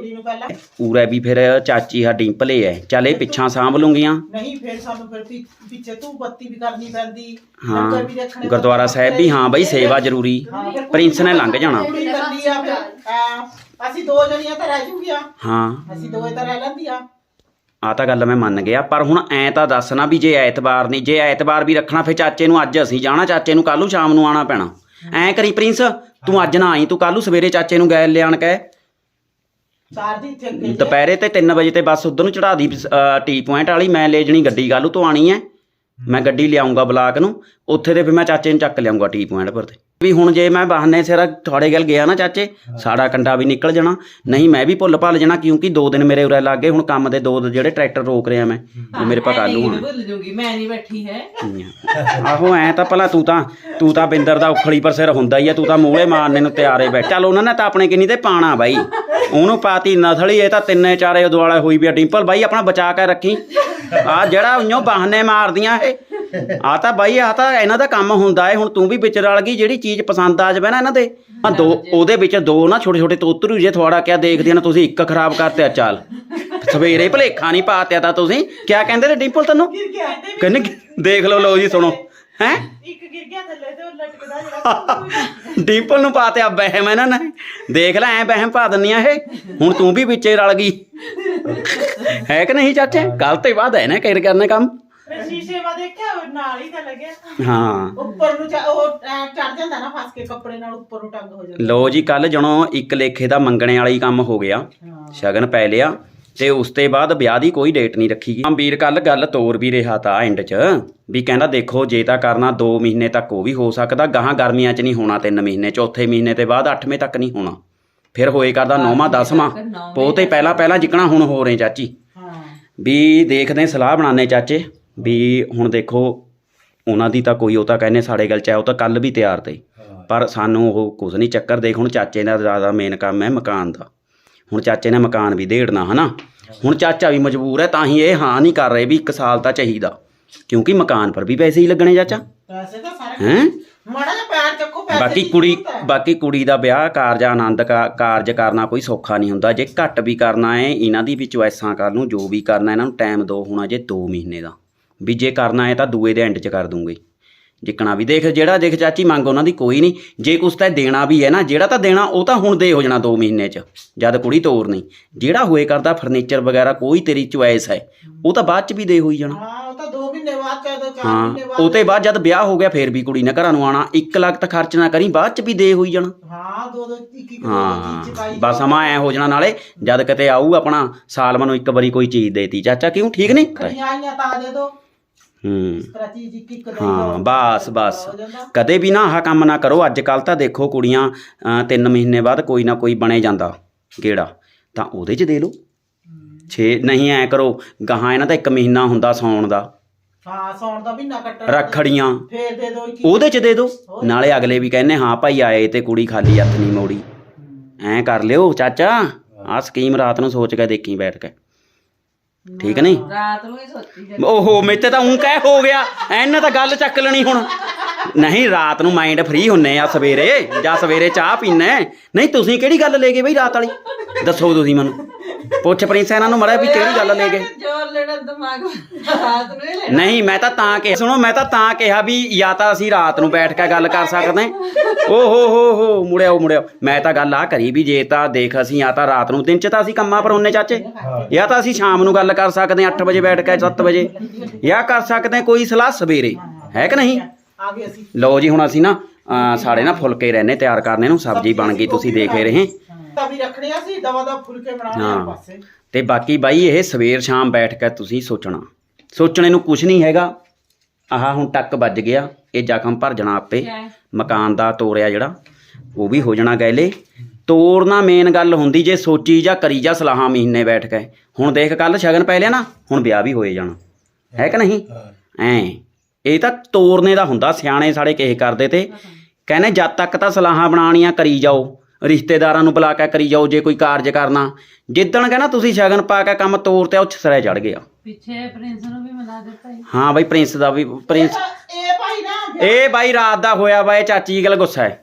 ਪੂਰਾ ਵੀ ਫਿਰ ਚਾਚੀ ਆ ਡਿੰਪਲੇ ਐ। ਚੱਲ ਇਹ ਪਿੱਛਾਂ ਸਾਂਭ ਲੂੰਗੀਆਂ। ਨਹੀਂ ਫਿਰ ਸਾਨੂੰ ਫਿਰ ਪਿ- ਪਿੱਛੇ ਤੂੰ ਬੱਤੀ ਵੀ ਕਰਨੀ ਪੈਂਦੀ। ਹਾਂ। ਲੰਗਰ ਵੀ ਦੇਖਣੇ ਗੁਰਦੁਆਰਾ ਸਾਹਿਬ ਵੀ ਹਾਂ ਬਈ ਸੇਵਾ ਜ਼ਰੂਰੀ। ਪ੍ਰਿੰਸ ਨੇ ਲੰਘ ਜਾਣਾ। ਕੁੜੀ ਕਰਦੀ ਆ ਫਿਰ ਹਾਂ, ਅਸੀਂ ਦੋ ਜਣੀਆਂ ਤਾਂ ਰਹਿ ਜੂਗੀਆਂ। ਹਾਂ। ਅਸੀਂ ਦੋਏ ਤਾਂ ਰਹਿ ਲੈਂਦੀਆਂ। ਆ ਤਾਂ ਗੱਲ ਮੈਂ ਮੰਨ ਗਿਆ ਪਰ ਹੁਣ ਐ ਤਾਂ ਦੱਸ ਨਾ ਵੀ ਜੇ ਐਤਵਾਰ ਨਹੀਂ ਜੇ ਐਤਵਾਰ ਵੀ ਰੱਖਣਾ ਫਿਰ ਚਾਚੇ ਨੂੰ ਅੱਜ ਅਸੀਂ ਜਾਣਾ ਚਾਚੇ ਨੂੰ ਕੱਲ ਨੂੰ ਸ਼ਾਮ ਨੂੰ ਆਣਾ ਪੈਣਾ। ਐ ਕਰੀ ਪ੍ਰਿੰਸ ਤੂੰ ਅੱਜ ਨਾ ਆਈ ਤੂੰ ਕੱਲ ਨੂੰ ਸਵੇਰੇ ਚਾਚੇ ਨੂੰ ਗੈਲ ਲਿਆਣ ਕਹਿ। ਚਾਰ ਦੀ ਇੱਥੇ ਅੱਗੇ ਦੁਪਹਿਰੇ ਤੇ 3 ਵਜੇ ਤੇ ਬੱਸ ਉਧਰ ਨੂੰ ਚੜਾ ਦੀ ਅ, ਟੀ ਪੁਆਇੰਟ ਵਾਲੀ ਮੈਂ ਲੈ ਜਣੀ ਗੱਡੀ ਕੱਲ ਨੂੰ ਤੋਂ ਆਣੀ ਐ। ਮੈਂ ਗੱਡੀ ਲਿਆਉਂਗਾ ਬਲਾਕ ਨੂੰ ਉੱਥੇ ਤੇ ਫਿਰ ਮੈਂ ਚਾਚੇ ਨੂੰ ਚੱਕ ਲਿਆਉਂਗਾ ਟੀ ਪੁਆਇੰਟ ਪਰ ਤੇ। ਵੀ ਹੁਣ ਜੇ ਮੈਂ ਬਹਾਨੇ ਸਿਰ ਤੁਹਾਡੇ ਗੱਲ ਗਿਆ ਨਾ ਚਾਚੇ ਸਾਡਾ ਕੰਡਾ ਵੀ ਨਿਕਲ ਜਾਣਾ। ਨਹੀਂ ਮੈਂ ਵੀ ਭੁੱਲ ਭੱਲ ਜਾਣਾ ਕਿਉਂਕਿ ਦੋ ਦਿਨ ਮੇਰੇ ਉਰੇ ਲੱਗੇ ਹੁਣ ਕੰਮ ਦੇ ਦੋ ਜਿਹੜੇ ਟਰੈਕਟਰ ਰੋਕ ਰਿਹਾ ਮੈਂ ਉਹ ਮੇਰੇ ਪਾ ਕੱਲ ਨੂੰ ਨਹੀਂ ਭੁੱਲ ਜੂਗੀ ਮੈਂ ਨਹੀਂ ਬੈਠੀ ਹੈ। ਆਉਣਾ ਆਹੋ ਐ ਤਾਂ ਭਲਾ ਤੂੰ ਤਾਂ ਤੂੰ ਤਾਂ ਬਿੰਦਰ ਦਾ ਉਖਲੀ ਪਰ ਸਿਰ ਹੁੰਦਾ ਹੀ ਆ ਤੂੰ ਤਾਂ ਮੂਹਰੇ ਮਾਰਨੇ ਨੂੰ ਤਿਆਰੇ ਬੈਠ। ਚੱਲ ਉਹਨਾਂ ਨੇ ਤਾਂ ਆਪਣੇ ਕਿੰਨੀ ਤੇ ਪਾਣਾ ਬਾਈ। ਉਹਨੂੰ ਪਾਤੀ ਨਸਲੀ ਇਹ ਤਾਂ ਤਿੰਨੇ ਚਾਰੇ ਦੁਆਲੇ ਹੋਈ ਵੀ ਆ ਡਿੰਪਲ ਬਾਈ ਆਪਣਾ ਬਚਾ ਕੇ ਰੱਖੀ। ਆ ਜਿਹੜਾ ਉਈਓ ਬਹਾਨੇ ਮਾਰਦੀਆਂ ਇਹ ਆ ਤਾਂ ਬਾਈ ਆ ਤਾਂ ਇਹਨਾਂ ਦਾ ਕੰਮ ਹੁੰਦਾ ਏ ਹੁਣ ਤੂੰ ਵੀ ਵਿੱਚ ਰਲ ਗਈ ਜਿਹੜੀ ਚੀਜ਼ ਪਸੰਦ ਆ ਜਾਵੇ ਨਾ ਇਹਨਾਂ ਦੇ। ਆ ਦੋ ਉਹਦੇ ਵਿੱਚ ਦੋ ਨਾ ਛੋਟੇ ਛੋਟੇ ਤੋਤਰੂ ਜੇ ਥੋੜਾ ਕਿਆ ਦੇਖਦੀਆਂ ਨਾ ਤੁਸੀਂ ਇੱਕ ਖਰਾਬ ਕਰਤੇ ਚੱਲ। ਸਵੇਰੇ ਭਲੇਖਾ ਨਹੀਂ ਪਾਤਿਆ ਤਾਂ ਤੁਸੀਂ। ਕਿਆ ਕਹਿੰਦੇ ਨੇ ਡਿੰਪਲ ਤੈਨੂੰ? ਕਹਿੰਦੇ ਦੇਖ ਲਓ ਲਓ ਜੀ ਸੁਣੋ। ਹੈ? ਇੱਕ ਗਿਰ ਗਿਆ ਥੱਲੇ ਤੇ ਉਹ ਲਟਕਦਾ ਜਿਹੜਾ ਡਿੰਪਲ ਨੂੰ ਪਾਤੇ ਆ ਬਹਿਮ ਇਹਨਾਂ ਨੇ। ਦੇਖ ਲੈ ਐ ਬਹਿਮ ਪਾ ਦਿੰਦੀਆਂ ਇਹ। ਹੁਣ ਤੂੰ ਵੀ ਵਿੱਚੇ ਰਲ ਗਈ। ਹੈ ਕਿ ਨਹੀਂ ਚਾਚੇ? ਕੱਲ ਤੇ ਬਾਅਦ ਹੈ ਨਾ ਕਹਿਰ ਕਰਨੇ ਕੰਮ? ਮੈਂ ਸ਼ੀਸ਼ੇ ਵਾ ਦੇਖਿਆ ਉਹ ਨਾਲ ਹੀ ਤਾਂ ਲੱਗਿਆ। ਹਾਂ। ਉੱਪਰ ਨੂੰ ਚਾ- ਉਹ ਚੜ ਜਾਂਦਾ ਨਾ ਫਸ ਕੇ ਕੱਪੜੇ ਨਾਲ ਉੱਪਰ ਨੂੰ ਟੰਗ ਹੋ ਜਾਂਦਾ। ਲੋ ਜੀ ਕੱਲ ਜਣੋ ਇੱਕ ਲੇਖੇ ਦਾ ਮੰਗਣੇ ਵਾਲਾ ਹੀ ਕੰਮ ਹੋ ਗਿਆ। ਹਾਂ। ਸ਼ਗਨ ਪੈ ਲਿਆ ਤੇ ਉਸ ਤੋਂ ਬਾਅਦ ਵਿਆਹ ਦੀ ਕੋਈ ਡੇਟ ਨਹੀਂ ਰੱਖੀ ਗਈ। ਅੰਬੀਰ ਕੱਲ ਗੱਲ ਤੋਰ ਵੀ ਰਿਹਾ ਤਾਂ ਐਂਡ 'ਚ ਵੀ ਕਹਿੰਦਾ ਦੇਖੋ ਜੇ ਤਾਂ ਕਰਨਾ 2 ਮਹੀਨੇ ਤੱਕ ਉਹ ਵੀ ਹੋ ਸਕਦਾ ਗਾਹਾਂ ਗਰਮੀਆਂ 'ਚ ਨਹੀਂ ਹੋਣਾ 3 ਮਹੀਨੇ ਚੌਥੇ ਮਹੀਨੇ ਤੇ ਬਾਅਦ 8ਵੇਂ ਤੱਕ ਨਹੀਂ ਹੋਣਾ। ਫਿਰ ਹੋਏ ਕਰਦਾ 9ਵਾਂ 10ਵਾਂ ਪੋ ਤੇ ਪਹਿਲਾਂ ਪਹਿਲਾਂ ਜਿਕਣਾ ਹੁਣ ਹੋ ਰਹੇ ਚਾਚੀ। ਹਾਂ। ਵੀ ਦੇਖਦੇ ਸਲਾਹ ਬਣਾਉਂਦੇ ਚਾਚੇ। ਵੀ ਹੁਣ ਦੇਖੋ ਉਹਨਾਂ ਦੀ ਤਾਂ ਕੋਈ ਉਹ ਤਾਂ ਕਹਿੰਦੇ ਸਾਡੇ ਗੱਲ ਚ ਉਹ ਤਾਂ ਕੱਲ ਵੀ ਤਿਆਰ ਤੇ। ਪਰ ਸਾਨੂੰ ਉਹ ਕੁਝ ਨਹੀਂ ਚੱਕਰ ਦੇਖ ਹੁਣ ਚਾਚੇ ਦਾ ਜ਼ਿਆਦਾ ਮੇਨ ਕੰਮ ਹੈ ਮਕਾਨ ਦਾ। ਹੁਣ ਚਾਚੇ ਨੇ ਮਕਾਨ ਵੀ ਦੇੜਨਾ ਹਨਾ? ਹੁਣ ਚਾਚਾ ਵੀ ਮਜਬੂਰ ਹੈ ਤਾਂ ਹੀ ਇਹ ਹਾਂ ਨਹੀਂ ਕਰ ਰਹੇ ਵੀ ਇੱਕ ਸਾਲ ਤਾਂ ਚਾਹੀਦਾ। ਕਿਉਂਕਿ ਮਕਾਨ ਪਰ ਵੀ ਪੈਸੇ ਹੀ ਲੱਗਣੇ ਚਾਚਾ। ਪੈਸੇ ਤਾਂ ਸਾਰੇ ਹੈਂ? ਮਾੜਾ ਜਿਹਾ ਪੈਰ ਚੱਕੋ ਪੈਸੇ ਬਾਕੀ ਕੁੜੀ। ਬਾਕੀ ਕੁੜੀ ਦਾ ਵਿਆਹ ਕਾਰਜ ਆਨੰਦ ਕਾ- ਕਾਰਜ ਕਰਨਾ ਕੋਈ ਸੌਖਾ ਨਹੀਂ ਹੁੰਦਾ। ਜੇ ਘੱਟ ਵੀ ਕਰਨਾ ਹੈ ਇਹਨਾਂ ਦੀ ਵੀ ਚੁਆਇਸਾਂ ਕਰ ਨੂੰ ਜੋ ਵੀ ਕਰਨਾ ਇਹਨਾਂ ਨੂੰ ਟਾਈਮ ਦੋ ਹੋਣਾ ਜੇ 2 ਮਹੀਨੇ ਦਾ। ਵੀ ਜੇ ਕਰਨਾ ਹੈ ਤਾਂ ਦੂਏ ਦੇ ਐਂਡ 'ਚ ਕਰ ਦੂੰਗੇ। ਜਿੱਕਣਾ ਵੀ। ਦੇਖ ਜਿਹੜਾ ਦੇਖ ਚਾਚੀ ਮੰਗ ਉਹਨਾਂ ਦੀ ਕੋਈ ਨਹੀਂ। ਜੇ ਕੁਛ ਤਾਂ ਦੇਣਾ ਵੀ ਹੈ ਨਾ ਜਿਹੜਾ ਤਾਂ ਦੇਣਾ ਉਹ ਤਾਂ ਹੁਣ ਦੇ ਹੋ ਜਾਣਾ 2 ਮਹੀਨੇ 'ਚ ਜਦ ਕੁੜੀ ਤੋਰਨੀ ਜਿਹੜਾ ਹੋਏ ਕਰਦਾ ਫਰਨੀਚਰ ਵਗੈਰਾ ਕੋਈ ਤੇਰੀ ਚੁਆਇਸ ਹੈ ਉਹ ਤਾਂ ਬਾਅਦ 'ਚ ਵੀ ਦੇ ਹੋਈ ਜਾਣਾ। ਹਾਂ ਉਹ ਤਾਂ 2 ਮਹੀਨੇ ਬਾਅਦ ਚਾਹੇ ਤਾਂ 4 ਹਾਂ ਮਹੀਨੇ ਬਾਅਦ ਉਹ ਤੇ ਬਾਅਦ ਜਦ ਵਿਆਹ ਹੋ ਗਿਆ ਫੇਰ ਵੀ ਕੁੜੀ ਨੇ ਘਰਾਂ ਨੂੰ ਆਣਾ 1 ਲੱਖ ਤਾਂ ਖਰਚ ਨਾ ਕਰੀ ਬਾਅਦ 'ਚ ਵੀ ਦੇ ਹੋਈ ਜਾਣਾ। ਹਾਂ ਦੋ ਦੋ ਇੱਕ ਇੱਕ ਹਾਂ ਬਸ ਸਮਾਂ ਐ ਹੋ ਜਾਣਾ ਨਾਲੇ ਜਦ ਕਿਤੇ ਆਊ ਆਪਣਾ ਸਾਲ ਨੂੰ ਇੱਕ ਵਾਰੀ ਕੋਈ ਚੀਜ਼ ਦੇਤੀ। ਚਾਚਾ ਕਿਉਂ ਠੀਕ ਨਹੀਂ? ਆਈਆਂ ਤਾਂ ਦੇ ਦੋ। ਹੂੰ। ਇਸ ਤਰ੍ਹਾਂ ਚੀਜ਼ ਇੱਕ ਇੱਕ ਦੇ ਹਾਂ ਬਸ। ਬਸ ਕਦੇ ਵੀ ਨਾ ਆਹ ਕੰਮ ਨਾ ਕਰੋ। ਅੱਜ ਕੱਲ ਤਾਂ ਦੇਖੋ ਕੁੜੀਆਂ ਅਹ, ਤਿੰਨ ਮਹੀਨੇ ਬਾਅਦ ਕੋਈ ਨਾ ਕੋਈ ਬਣੇ ਜਾਂਦਾ ਗੇੜਾ। ਤਾਂ ਉਹਦੇ 'ਚ ਦੇ ਲਓ 6 ਨਹੀਂ ਐ ਕਰੋ। ਗਾਹਾਂ ਇਹਨਾਂ ਦਾ ਇੱਕ ਮਹੀਨਾ ਹੁੰਦਾ ਸੌਣ ਦਾ। ਹਾਂ ਸੌਣ ਦਾ ਮਹੀਨਾ ਕੱਟਣ ਰੱਖੜੀਆਂ ਫੇਰ ਦੇ ਉਹਦੇ 'ਚ ਦੇ ਦਿਓ ਨਾਲੇ ਅਗਲੇ ਵੀ ਕਹਿੰਦੇ ਹਾਂ ਭਾਈ ਆਏ ਤੇ ਕੁੜੀ ਖਾਲੀ ਹੱਥ ਨਹੀਂ ਮੋੜੀ। ਐਂ ਕਰ ਲਿਓ ਚਾਚਾ। ਆਹ ਸਕੀਮ ਰਾਤ ਨੂੰ ਸੋਚ ਕੇ ਦੇਖੀ ਬੈਠ ਕੇ। ਠੀਕ ਨਹੀਂ? ਰਾਤ ਨੂੰ ਹੀ ਸੋਚੀ ਜਾਂਦੀ। ਓਹੋ ਮੇਤੇ ਤਾਂ ਉਂ ਕਹਿ ਹੋ ਗਿਆ। ਐਨਾਂ ਤਾਂ ਗੱਲ ਚੱਕ ਲੈਣੀ ਹੁਣ। ਨਹੀਂ ਰਾਤ ਨੂੰ ਮਾਈਂਡ ਫ੍ਰੀ ਹੁੰਨੇ ਆ ਸਵੇਰੇ। ਜਾਂ ਸਵੇਰੇ ਚਾਹ ਪੀਨੇ। ਨਹੀਂ ਤੁਸੀਂ ਕਿਹੜੀ ਗੱਲ ਲੈ ਗਏ ਬਈ ਰਾਤ ਵਾਲੀ? ਦੱਸੋ ਤੁਸੀਂ ਮੈਨੂੰ। ਪੁੱਛ ਪ੍ਰਿੰਸ ਇਹਨਾਂ ਨੂੰ ਮੜਾ ਵੀ ਕਿਹੜੀ ਗੱਲ ਲੈ ਗਏ? ਜੋਰ ਲੈਣਾ ਦਿਮਾਗ ਰਾਤ ਨੂੰ ਹੀ ਲੈਣਾ। ਨਹੀਂ ਮੈਂ ਤਾਂ ਤਾਂ ਕਿ ਸੁਣੋ ਮੈਂ ਤਾਂ ਤਾਂ ਕਿਹਾ ਵੀ ਜਾਂ ਤਾਂ ਅਸੀਂ ਰਾਤ ਨੂੰ ਬੈਠ ਕੇ ਗੱਲ ਕਰ ਸਕਦੇ ਓ ਹੋ ਹੋ ਹੋ ਮੁੜਿਓ ਮੁੜਿਓ ਮੈਂ ਤਾਂ ਗੱਲ ਆ ਕਰੀ ਵੀ ਜੇ ਤਾਂ ਦੇਖ ਅਸੀਂ ਜਾਂ ਤਾਂ ਰਾਤ ਨੂੰ ਦਿਨ ਚ ਤਾਂ ਅਸੀਂ ਕੰਮਾਂ ਪਰ ਹੁੰਨੇ ਚਾਚੇ। ਜਾਂ ਤਾਂ ਅਸੀਂ ਸ਼ਾਮ ਨੂੰ ਗੱਲ ਕਰ ਸਕਦੇ ਹਾਂ 8 ਵਜੇ ਬੈਠ ਕੇ 7 ਵਜੇ। ਜਾਂ ਕਰ ਸਕਦੇ ਹਾਂ ਕੋਈ ਸਲਾਹ ਸਵੇਰੇ। ਹੈ ਕਿ ਨਹੀਂ? ਆ ਗਏ ਅਸੀਂ। ਲਓ ਜੀ ਹੁਣ ਅਸੀਂ ਨਾ ਅਹ, ਸਾਡੇ ਨਾ ਫੁਲਕੇ ਰਹਿੰਦੇ ਤਿਆਰ ਕਰਨੇ ਨੂੰ ਸਬਜ਼ੀ ਬਣ ਗਈ ਤੁਸੀਂ ਦੇਖ ਹੀ। ਰਹੇ ਤਾਂ ਵੀ ਰੱਖਣੀਆਂ ਸੀ ਦਵਾ ਦਾ ਫੁਲਕੇ ਬਣਾਉਣੇ ਆ ਹਾਂ। ਪਾਸੇ। ਤੇ ਬਾਕੀ ਬਾਈ ਇਹ ਸਵੇਰ ਸ਼ਾਮ ਬੈਠ ਕੇ ਤੁਸੀਂ ਸੋਚਣਾ। ਸੋਚਣੇ ਨੂੰ ਕੁਝ ਨਹੀਂ ਹੈਗਾ। ਆਹ ਹੁਣ ਟੱਕ ਵੱਜ ਗਿਆ। ਇਹ ਜ਼ਖਮ ਭਰ ਜਾਣਾ ਆਪੇ? ਮਕਾਨ ਦਾ ਤੋੜਿਆ ਜਿਹੜਾ ਉਹ ਵੀ ਹੋ ਜਾਣਾ ਗੈਲੇ ਤੋੜਨਾ ਮੇਨ ਗੱਲ ਹੁੰਦੀ ਜੇ ਸੋਚੀ ਜਾਂ ਕਰੀ ਜਾਂ ਸਲਾਹਾਂ ਮਹੀਨੇ ਬੈਠ ਕੇ। ਹੁਣ ਦੇਖ ਕੱਲ ਸ਼ਗਨ ਪੈ ਲਿਆ ਨਾ ਹੁਣ ਵਿਆਹ ਵੀ ਹੋਏ ਜਾਣਾ। ਹੈ ਕਿ ਨਹੀਂ? ਐ। ਇਹ ਤਾਂ ਤੋੜਨੇ ਦਾ ਹੁੰਦਾ ਸਿਆਣੇ ਸਾਡੇ ਕਿਹ ਕਰਦੇ ਤੇ। ਕਹਿੰਦੇ ਜਦ ਤੱਕ ਤਾਂ ਸਲਾਹਾਂ ਬਣਾਉਣੀਆਂ ਕਰੀ ਜਾਓ। ਰਿਸ਼ਤੇਦਾਰਾਂ ਨੂੰ ਬੁਲਾ ਕੇ ਕਰੀ ਜਾਓ ਜੇ ਕੋਈ ਕਾਰਜ ਕਰਨਾ। ਜਿੱਦਣ ਕਹਿੰਦਾ ਤੁਸੀਂ ਸ਼ਗਨ ਪਾ ਕੇ ਕੰਮ ਤੋੜ ਤੇ ਉਹ ਛਸਰੇ ਚੜ ਗਿਆ। ਪਿੱਛੇ ਪ੍ਰਿੰਸ ਨੂੰ ਵੀ ਮਿਲਾ ਦਿੱਤਾ ਹੀ ਹਾਂ ਬਾਈ ਪ੍ਰਿੰਸ ਦਾ ਵੀ ਪ੍ਰਿੰਸ ਇਹ ਭਾਈ ਨਾ ਇਹ ਬਾਈ ਰਾਤ ਦਾ ਹੋਇਆ ਵਾ ਇਹ ਚਾਚੀ ਗੱਲ ਗੁੱਸਾ ਹੈ।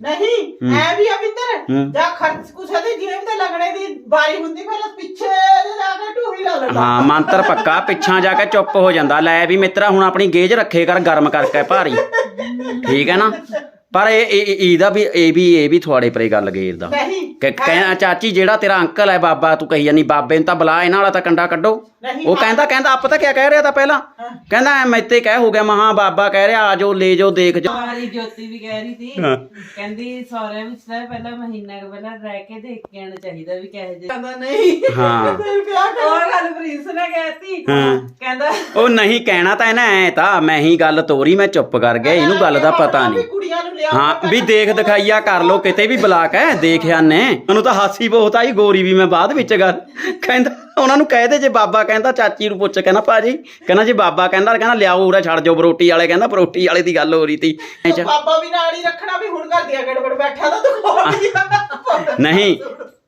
ਨਹੀਂ ਐ ਵੀ ਅਵਿੰਦਰ। ਜਾਂ ਖਰਚ ਕੁਛ ਦੀ ਜੇਬ ਤੇ ਲੱਗਣੇ ਦੀ ਬਾਰੀ ਹੁੰਦੀ ਫਿਰ ਪਿੱਛੇ ਜੇ ਜਾ ਕੇ ਢੂਹੀ ਲਾ ਲੈਂਦਾ। ਹਾਂ ਮੰਤਰ ਪੱਕਾ ਪਿੱਛਾਂ ਜਾ ਕੇ ਚੁੱਪ ਹੋ ਜਾਂਦਾ। ਲੈ ਵੀ ਮਿੱਤਰਾ ਹੁਣ ਆਪਣੀ ਗੇਜ ਰੱਖੇ ਕਰ ਗਰਮ ਕਰਕੇ ਭਾਰੀ। ਠੀਕ ਹੈ ਨਾ? ਪਰ ਇਹ ਇਹ- ਇਹ- ਇਹਦਾ ਵੀ ਇਹ ਵੀ ਇਹ ਵੀ ਤੁਹਾਡੇ ਪਰੇ ਗੱਲ ਗੇਰ ਦਾ। ਨਹੀਂ ਕਿ ਕਹਿ ਚਾਚੀ ਜਿਹੜਾ ਤੇਰਾ ਅੰਕਲ ਹੈ ਬਾਬਾ ਤੂੰ ਕਹੀ ਜਾਨੀ ਬਾਬੇ ਨੂੰ ਤਾਂ ਬੁਲਾ ਇਹਨਾਂ ਵਾਲਾ ਤਾਂ ਕੰਡਾ ਕੱਢੋ। ਨਹੀਂ ਉਹ ਕਹਿੰਦਾ ਕਹਿੰਦਾ ਆਪ ਤਾਂ ਕਿਆ ਕਹਿ ਰਿਹਾ ਤਾਂ ਪਹਿਲਾਂ? ਕਹਿੰਦਾ ਐ ਮੈਤੇ ਕਹਿ ਹੋ ਗਿਆ ਮਹਾ ਬਾਬਾ ਕਹਿ ਰਿਹਾ ਆ ਜਾਓ ਲੈ ਜਾਓ ਦੇਖ ਜਾਓ। ਵਾਲੀ ਜੋਤੀ ਵੀ ਕਹਿ ਰਹੀ ਸੀ। ਹਾਂ। ਕਹਿੰਦੀ ਸਹੁਰੇ ਵਿੱਚ ਤਾਂ ਪਹਿਲਾਂ ਮਹੀਨਾ ਕੁ ਪਹਿਲਾਂ ਰਹਿ ਕੇ ਦੇਖ ਕੇ ਆਣਾ ਚਾਹੀਦਾ ਵੀ ਕਿਹੋ ਜਿਹਾ। ਕਹਿੰਦਾ ਨਹੀਂ। ਹਾਂ। ਫਿਰ ਵਿਆਹ ਕਰ ਉਹ ਗੱਲ ਪ੍ਰਿੰਸ ਨੇ ਕਹਿਤੀ। ਹਾਂ। ਕਹਿੰਦਾ ਉਹ ਨਹੀਂ ਕਹਿਣਾ ਤਾਂ ਇਹਨੇ ਐ ਤਾਂ ਮੈਂ ਹੀ ਗੱਲ ਤੋਰੀ ਮੈਂ ਚੁੱਪ ਕਰ ਗਿਆ ਇਹਨੂੰ ਗੱਲ ਦਾ ਪਤਾ ਨਹੀਂ। ਕੁੜੀਆਂ ਨੂੰ ਲਿਆ ਹਾਂ ਵੀ ਦੇਖ ਦਿਖਾਈਆ ਕਰ ਲੋ ਕਿਤੇ ਵੀ ਬੁਲਾ ਕੇ ਦੇਖ ਆਨੇ। ਉਹਨੂੰ ਤਾਂ ਹਾਸੀ ਬਹੁਤ ਆਈ ਗੋਰੀ ਵੀ ਮੈਂ ਬਾਅਦ ਵਿੱਚ ਗੱਲ। ਕਹਿੰਦਾ ਉਹਨਾਂ ਨੂੰ ਕਹਿ ਦੇ ਜੇ ਬਾਬਾ ਕਹਿੰਦਾ ਚਾਚੀ ਨੂੰ ਪੁੱਛ ਕਹਿੰਦਾ ਭਾਜੀ ਕਹਿੰਦਾ ਜੇ ਬਾਬਾ ਕਹਿੰਦਾ ਕਹਿੰਦਾ ਲਿਆਓ ਉਰੇ ਛੱਡ ਜਾਓ ਬਰੋਟੀ ਵਾਲੇ ਕਹਿੰਦਾ ਬਰੋਟੀ ਵਾਲੇ ਦੀ ਗੱਲ ਹੋ ਰਹੀ ਤੀ। ਬਾਬਾ ਵੀ ਨਾਲ ਹੀ ਰੱਖਣਾ ਵੀ ਹੁਣ ਘਰ ਦੀਆਂ ਗੜਬੜ ਬੈਠਾ ਤਾਂ ਤੂੰ ਗਿਆ ਨਹੀਂ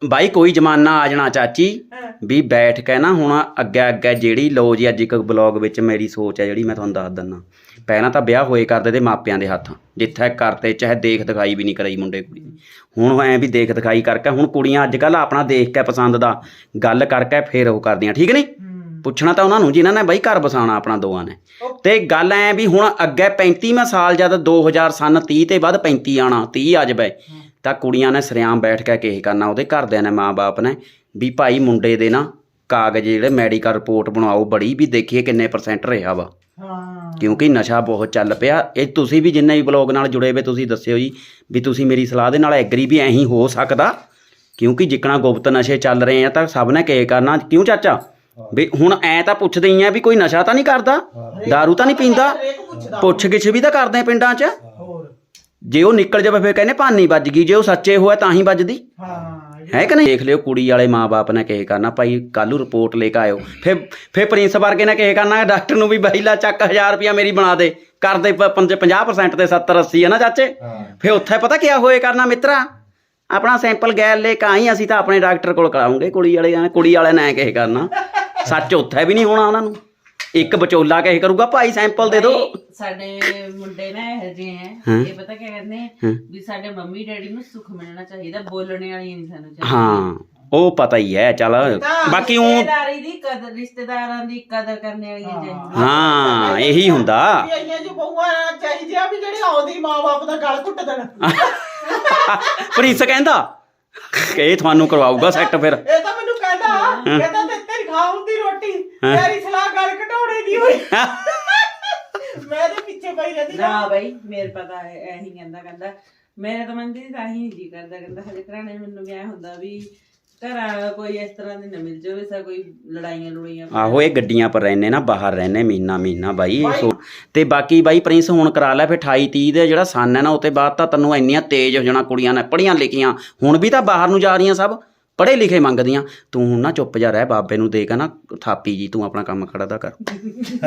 ਬਾਈ ਕੋਈ ਜਮਾਨਾ ਆ ਜਾਣਾ ਚਾਚੀ। ਵੀ ਬੈਠ ਕੇ ਨਾ ਹੁਣ ਅੱਗੇ ਅੱਗੇ ਜਿਹੜੀ ਲੋ ਜੀ ਅੱਜ ਇੱਕ ਬਲੌਗ ਵਿੱਚ ਮੇਰੀ ਸੋਚ ਹੈ ਜਿਹੜੀ ਮੈਂ ਤੁਹਾਨੂੰ ਦੱਸ ਦਿੰਦਾ। ਪਹਿਲਾਂ ਤਾਂ ਵਿਆਹ ਹੋਏ ਕਰਦੇ ਤੇ ਮਾਪਿਆਂ ਦੇ ਹੱਥ। ਜਿੱਥੇ ਕਰਤੇ ਚਾਹੇ ਦੇਖ ਦਿਖਾਈ ਵੀ ਨਹੀਂ ਕਰਾਈ ਮੁੰਡੇ ਕੁੜੀ ਦੀ। ਹੁਣ ਐ ਵੀ ਦੇਖ ਦਿਖਾਈ ਕਰਕੇ ਹੁਣ ਕੁੜੀਆਂ ਅੱਜ ਕੱਲ ਆਪਣਾ ਦੇਖ ਕੇ ਪਸੰਦ ਦਾ ਗੱਲ ਕਰਕੇ ਫੇਰ ਉਹ ਕਰਦੀਆਂ। ਠੀਕ ਨਹੀਂ? ਪੁੱਛਣਾ ਤਾਂ ਉਹਨਾਂ ਨੂੰ ਜਿਨ੍ਹਾਂ ਨੇ ਬਾਈ ਘਰ ਬਸਾਉਣਾ ਆਪਣਾ ਦੋਆਂ ਨੇ। ਤੇ ਗੱਲ ਐ ਵੀ ਹੁਣ ਅੱਗੇ 35ਵਾਂ ਸਾਲ ਜਦ 2000 ਸਨ 30 ਤੇ ਬਾਅਦ 35 ਆਣਾ 30 ਆ ਜਾਵੇ ਤਾਂ ਕੁੜੀਆਂ ਨੇ ਸਰਿਆਮ ਬੈਠ ਕੇ ਕੀ ਕਰਨਾ ਉਹਦੇ ਘਰਦਿਆਂ ਨੇ ਮਾਂ-ਬਾਪ ਨੇ ਵੀ ਭਾਈ ਮੁੰਡੇ ਦੇ ਨਾ ਕਾਗਜ਼ ਜਿਹੜੇ ਮੈਡੀਕਲ ਰਿਪੋਰਟ ਬਣਾਓ ਬੜੀ ਵੀ ਦੇਖੀਏ ਕਿੰਨੇ ਪਰਸੈਂਟ ਰਿਹਾ ਵਾ। ਹਾਂ। ਕਿਉਂਕਿ ਨਸ਼ਾ ਬਹੁਤ ਚੱਲ ਪਿਆ। ਇਹ ਤੁਸੀਂ ਵੀ ਜਿੰਨੇ ਵੀ ਬਲੌਗ ਨਾਲ ਜੁੜੇ ਹੋਏ ਤੁਸੀਂ ਦੱਸਿਓ ਜੀ ਵੀ ਤੁਸੀਂ ਮੇਰੀ ਸਲਾਹ ਦੇ ਨਾਲ ਐਗਰੀ ਵੀ ਐਂ ਹੀ ਹੋ ਸਕਦਾ। ਕਿਉਂਕਿ ਜਿੱਕਣਾ ਗੁਪਤ ਨਸ਼ੇ ਚੱਲ ਰਹੇ ਆ ਤਾਂ ਸਭ ਨੇ ਕੀ ਕਰਨਾ। ਕਿਉਂ ਚਾਚਾ? ਵੀ ਹੁਣ ਐ ਤਾਂ ਪੁੱਛਦੇ ਹੀ ਆ ਵੀ ਕੋਈ ਨਸ਼ਾ ਤਾਂ ਨਹੀਂ ਕਰਦਾ? दारू ਤਾਂ ਨਹੀਂ ਪੀਂਦਾ? ਪੁੱਛ ਗਿੱਛ ਵੀ ਤਾਂ ਕਰਦੇ ਪਿੰਡਾਂ 'ਚ। ਜੇ ਉਹ ਨਿਕਲ ਜਾਵੇ ਫਿਰ ਕਹਿੰਦੇ ਭਾਨੀ ਵੱਜ ਗਈ। ਜੇ ਉਹ ਸੱਚੇ ਹੋਇਆ ਤਾਂ ਹੀ ਵੱਜਦੀ। ਹਾਂ। ਹੈ ਕਿ ਨਹੀਂ? ਦੇਖ ਲਿਓ ਕੁੜੀ ਵਾਲੇ ਮਾਪੇ ਨੇ ਕਿਹ ਕਰਨਾ। ਭਾਈ ਕੱਲੂ ਰਿਪੋਰਟ ਲੈ ਕੇ ਆਇਓ। ਫਿਰ ਫਿਰ ਪ੍ਰਿੰਸ ਵਰਗੇ ਨੇ ਕਿਹ ਕਰਨਾ ਡਾਕਟਰ ਨੂੰ ਵੀ ਬਾਈ ਲਾ ਚੱਕ 1000 ਰੁਪਿਆ ਮੇਰੀ ਬਣਾ ਦੇ। ਕਰਦੇ 50% ਤੇ 70 80 ਹੈ ਨਾ ਚਾਚੇ? ਫਿਰ ਉੱਥੇ ਪਤਾ ਕੀ ਹੋਏ ਕਰਨਾ ਮਿੱਤਰਾ? ਆਪਣਾ ਸੈਂਪਲ ਗੈਲ ਲੈ ਕੇ ਆਈ ਅਸੀਂ ਤਾਂ ਆਪਣੇ ਡਾਕਟਰ ਕੋਲ ਕਰਾਉਂਗੇ ਕੁੜੀ ਵਾਲੇ ਕੁੜੀ ਵਾਲੇ ਨੇ ਕਿਹ ਕਰਨਾ। ਸੱਚ ਉੱਥੇ ਵੀ ਨਹੀਂ ਹੋਣਾ ਉਹਨਾਂ ਨੂੰ। ਇੱਕ ਵਿਚੋਲਾ ਕਹੇ ਕਰੂਗਾ ਭਾਈ ਸੈਂਪਲ ਦੇ ਦਿਓ। ਭਾਈ, ਸਾਡੇ ਮੁੰਡੇ ਨਾ ਇਹੋ ਜਿਹੇ ਹਾਂ। ਹੈ। ਇਹ ਪਤਾ ਕੀ ਕਹਿੰਦੇ? ਹਾਂ। ਵੀ ਸਾਡੇ ਮੰਮੀ ਡੈਡੀ ਨੂੰ ਸੁੱਖ ਮਿਲਣਾ ਚਾਹੀਦਾ ਬੋਲਣੇ ਵਾਲੀ ਨਹੀਂ ਸਾਨੂੰ ਚਾਹੀਦੀ। ਹਾਂ ਉਹ ਪਤਾ ਹੀ ਹੈ ਚੱਲ। ਬਾਕੀ ਉਹ ਰਿਸ਼ਤੇਦਾਰੀ ਦੀ ਕਦਰ ਰਿਸ਼ਤੇਦਾਰਾਂ ਦੀ ਕਦਰ ਕਰਨ ਵਾਲੀ ਚਾਹੀਦੀ ਹਾਂ ਇਹੀ ਹੁੰਦਾ। ਵੀ ਆਈਆਂ ਜੀ ਬਹੂਆਂ ਚਾਹੀਦੀਆਂ ਵੀ ਜਿਹੜੀ ਆਉਂਦੀ ਮਾਂ-ਬਾਪ ਦਾ ਗਲ ਘੁੱਟ ਦੇਣ। ਪ੍ਰਿੰਸ ਕਹਿੰਦਾ ਇਹ ਤੁਹਾਨੂੰ ਕਰਵਾਊਗਾ ਸੈੱਟ ਫਿਰ। ਇਹ ਤਾਂ ਮੈਨੂੰ ਕਹਿੰਦਾ ਕਹਿੰਦਾ ਤੇ ਤੇਰੀ ਖਾਉਂਦੀ ਰੋਟੀ ਤੇਰੀ ਸਲਾਹ ਗੱਲ ਘਟਾਉਣੇ ਦੀ ਹੋਈ। ਮੈਂ ਤੇ ਪਿੱਛੇ ਪਈ ਰਹਿੰਦੀ ਨਾ ਬਾਈ ਮੇਰੇ ਪਤਾ ਹੈ ਇਹੀ ਕਹਿੰਦਾ ਕਹਿੰਦਾ ਮੇਰੇ ਤਾਂ ਮੰਦੀ ਤਾਂ ਹੀ ਨਹੀਂ ਜੀ ਕਰਦਾ ਕਹਿੰਦਾ ਹਜੇ ਘਰਾਣੇ ਮੈਨੂੰ ਵੀ ਐ ਹੁੰਦਾ ਵੀ ਘਰਾਂ ਕੋਈ ਇਸ ਤਰ੍ਹਾਂ ਦੀ ਨਾ ਮਿਲ ਜਾਵੇ ਸਾ ਕੋਈ ਲੜਾਈਆਂ ਲੜਾਈਆਂ ਆਹੋ ਇਹ ਗੱਡੀਆਂ ਪਰ ਰਹਿੰਦੇ ਨਾ ਬਾਹਰ ਰਹਿੰਦੇ ਮਹੀਨਾ ਮਹੀਨਾ ਬਾਈ ਸੋ- ਤੇ ਬਾਕੀ ਬਾਈ ਪ੍ਰਿੰਸ ਹੁਣ ਕਰਾ ਲੈ ਫਿਰ 28 30 ਦੇ ਜਿਹੜਾ ਸੰਨ ਹੈ ਨਾ ਉਤੇ ਬਾਅਦ ਤਾਂ ਤੈਨੂੰ ਇੰਨੀਆਂ ਤੇਜ਼ ਹੋ ਜਾਣਾ ਕੁੜੀਆਂ ਨੇ ਪੜੀਆਂ ਲਿਖੀਆਂ। ਹੁਣ ਵੀ ਤਾਂ ਬਾਹਰ ਨੂੰ ਜਾ ਰਹੀਆਂ ਸਭ। ਪੜ੍ਹੇ ਲਿਖੇ ਮੰਗਦੀਆਂ। ਤੂੰ ਹੁਣ ਨਾ ਚੁੱਪ ਜਾ ਰਹਿ ਬਾਬੇ ਨੂੰ ਦੇ ਕੇ ਨਾ ਥਾਪੀ ਜੀ ਤੂੰ ਆਪਣਾ ਕੰਮ ਖੜਾ ਦਾ ਕਰ।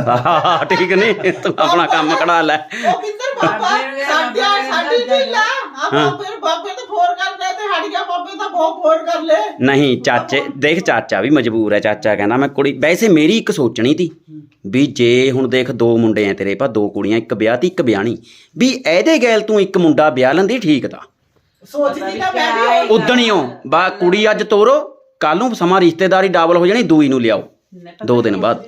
ਆਹ, ਠੀਕ ਨਹੀਂ ਤੂੰ ਆਪਣਾ ਕੰਮ ਖੜਾ ਲੈ। ਉਹ ਕਿੱਧਰ ਬਾਬਾ? ਬਾਬੇ ਨੂੰ ਸਾਡੇ ਬਾਬੇ ਨੂੰ ਸਾਡੀ ਬਾਬੇ ਢੀਲਾ ਆ। ਬਾਬੇ ਬਾਬੇ ਤਾਂ ਫੋਨ ਕਰਦਾ ਤੇ ਹਟ ਗਿਆ ਬਾਬੇ ਤਾਂ ਬਹੁਤ ਫੋਨ ਕਰ ਲੈ। ਨਹੀਂ ਚਾਚੇ ਦੇਖ ਚਾਚਾ ਵੀ ਮਜਬੂਰ ਹੈ। ਚਾਚਾ ਕਹਿੰਦਾ ਮੈਂ ਕੁੜੀ ਵੈਸੇ ਮੇਰੀ ਇੱਕ ਸੋਚਣੀ ਤੀ ਵੀ ਜੇ ਹੁਣ ਦੇਖ ਦੋ ਮੁੰਡੇ ਆ ਤੇਰੇ ਪਾ ਦੋ ਕੁੜੀਆਂ ਇੱਕ ਵਿਆਹ ਤੀ ਇੱਕ ਵਿਆਹਣੀ। ਵੀ ਇਹਦੇ ਗੈਲ ਤੂੰ ਇੱਕ ਮੁੰਡਾ ਵਿਆਹ ਲੈਂਦੀ ਠੀਕ ਤਾਂ। ਸੋਚਦੀ ਤਾਂ ਮੈਂ ਵੀ ਹੋਈ ਉਦਣਿਓ ਬਾ ਕੁੜੀ ਅੱਜ ਤੋਰੋ ਕੱਲ ਨੂੰ ਸਮਾਂ ਰਿਸ਼ਤੇਦਾਰੀ ਡਬਲ ਹੋ ਜਾਣੀ ਦੂਈ ਨੂੰ ਲਿਆਓ। ਦੋ ਦਿਨ ਬਾਅਦ।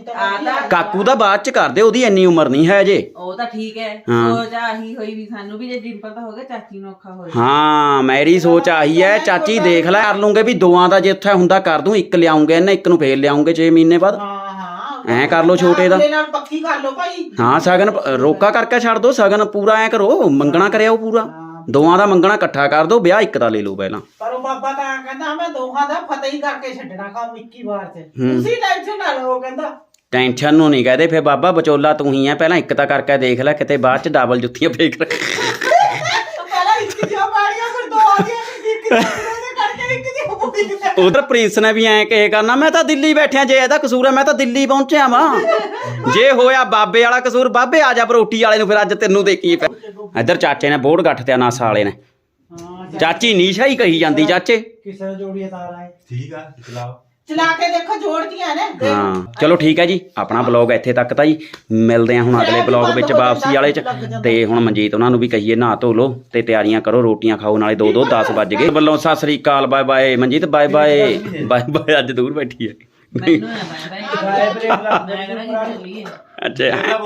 ਕਾਕੂ ਦਾ ਬਾਅਦ ਚ ਕਰਦੇ ਉਹਦੀ ਇੰਨੀ ਉਮਰ ਨਹੀਂ ਹੈ ਜੇ ਉਹ ਤਾਂ ਠੀਕ ਹੈ ਹਾਂ। ਸੋਚ ਆਹੀ ਹੋਈ ਵੀ ਸਾਨੂੰ ਵੀ ਜੇ ਡਿੰਪਲ ਤਾਂ ਹੋ ਗਿਆ ਚਾਚੀ ਨੂੰ ਔਖਾ ਹੋਇਆ ਹਾਂ ਮੇਰੀ ਸੋਚ ਆਹੀ ਹੈ ਚਾਚੀ ਦੇਖ ਲੈ ਕਰ ਲੂੰਗੇ ਵੀ ਦੋਆਂ ਦਾ ਜੇ ਉੱਥੇ ਹੁੰਦਾ ਕਰ ਦੂੰ ਇੱਕ ਲਿਆਉਂਗੇ ਨਾ ਇੱਕ ਨੂੰ ਫੇਰ ਲਿਆਉਂਗੇ 6 ਮਹੀਨੇ ਬਾਅਦ। ਹਾਂ ਹਾਂ। ਐਂ ਕਰ ਲਓ ਛੋਟੇ ਦਾ। ਅਗਲੇ ਨਾਲ ਪੱਕੀ ਕਰ ਲਓ ਭਾਈ। ਹਾਂ ਸਗਨ ਰੋਕਾ ਕਰਕੇ ਛੱਡ ਦੋ ਸਗਨ ਪੂਰਾ ਐ ਕਰੋ ਮੰਗਣਾ ਕਰਿਆਓ ਪੂਰਾ। ਦੋਵਾਂ ਦਾ ਮੰਗਣਾ ਇਕੱਠਾ ਕਰ ਦੋ ਵਿਆਹ ਇੱਕ ਦਾ ਲੈ ਲਓ ਪਹਿਲਾਂ। ਪਰ ਉਹ ਬਾਬਾ ਤਾਂ ਕਹਿੰਦਾ ਮੈਂ ਦੋਹਾਂ ਦਾ ਫਤਿਹ ਹੀ ਕਰਕੇ ਛੱਡਣਾ ਕੰਮ 21 ਵਾਰ ਚ। ਤੁਸੀਂ ਟੈਨਸ਼ਨ ਨਾ ਲਓ ਕਹਿੰਦਾ। ਟੈਨਸ਼ਨ ਨੂੰ ਨਹੀਂ ਕਹਦੇ ਫੇ ਬਾਬਾ ਬਚੋਲਾ ਤੂੰ ਹੀ ਐ ਪਹਿਲਾਂ ਇੱਕ ਤਾਂ ਕਰਕੇ ਦੇਖ ਲੈ ਕਿਤੇ ਬਾਅਦ ਚ ਡਬਲ ਜੁੱਤੀਆਂ ਫੇਕ ਰੱਖ। ਤਾਂ ਪਹਿਲਾਂ ਇੱਕ ਜਿਹਾ ਮਾਰੀਆਂ ਫਿਰ ਦੋ ਆ ਗਈਆਂ ਇੱਕ ਜਿਹੇ ਕਰਕੇ ਇੱਕ ਜਿਹੀ ਹੋ ਗਈ ਉਧਰ ਪ੍ਰਿੰਸ ਨੇ ਵੀ ਐ ਕਹੇ ਕਰਨਾ ਮੈਂ ਤਾਂ ਦਿੱਲੀ ਬੈਠਿਆ ਜੇ ਇਹਦਾ ਕਸੂਰ ਹੈ ਮੈਂ ਤਾਂ ਦਿੱਲੀ ਪਹੁੰਚਿਆ ਵਾਂ। ਜੇ ਹੋਇਆ ਬਾਬੇ ਵਾਲਾ ਕਸੂਰ ਬਾਬੇ ਆ ਜਾ ਰੋਟੀ ਵਾਲੇ ਨੂੰ ਫਿਰ ਅੱਜ ਤੈਨੂੰ ਦੇਖੀ ਪੈ ਇੱਧਰ ਚਾਚੇ ਨੇ ਬੋਰਡ ਗੱਠ ਤੇ ਨਾਸਾ ਵਾਲੇ ਨੇ। ਚਾਚੀ। ਨੀਸ਼ਾ ਹੀ ਕਹੀ ਜਾਂਦੀ ਚਾਚੇ। ਕਿਸੇ ਨੂੰ ਜੋੜੀਏ ਤਾਰਾ ਹੈ ਠੀਕ ਆ ਚਲਾਓ। ਚਲਾ ਕੇ ਦੇਖੋ ਜੋੜਦੀਆਂ ਨੇ। ਹਾਂ। ਚਲੋ ਠੀਕ ਹੈ ਜੀ ਆਪਣਾ ਬਲੌਗ ਇੱਥੇ ਤੱਕ ਤਾਂ ਜੀ। ਮਿਲਦੇ ਆ ਹੁਣ ਅਗਲੇ ਬਲੌਗ ਵਿੱਚ ਵਾਪਸੀ ਵਾਲੇ ਚ। ਤੇ ਹੁਣ ਮਨਜੀਤ ਉਹਨਾਂ ਨੂੰ ਵੀ ਕਹੀਏ ਨਹਾ ਧੋ ਲਓ ਤੇ ਤਿਆਰੀਆਂ ਕਰੋ ਰੋਟੀਆਂ ਖਾਓ ਨਾਲੇ ਦੋ ਦੋ 10 ਵੱਜ ਗਏ। ਵੱਲੋਂ Sat Sri Akal bye bye. Manjit bye bye. Bye bye ਅੱਜ ਦੂਰ ਬੈਠੀ ਹੈ। ਲਾ ਅੱਛਾ।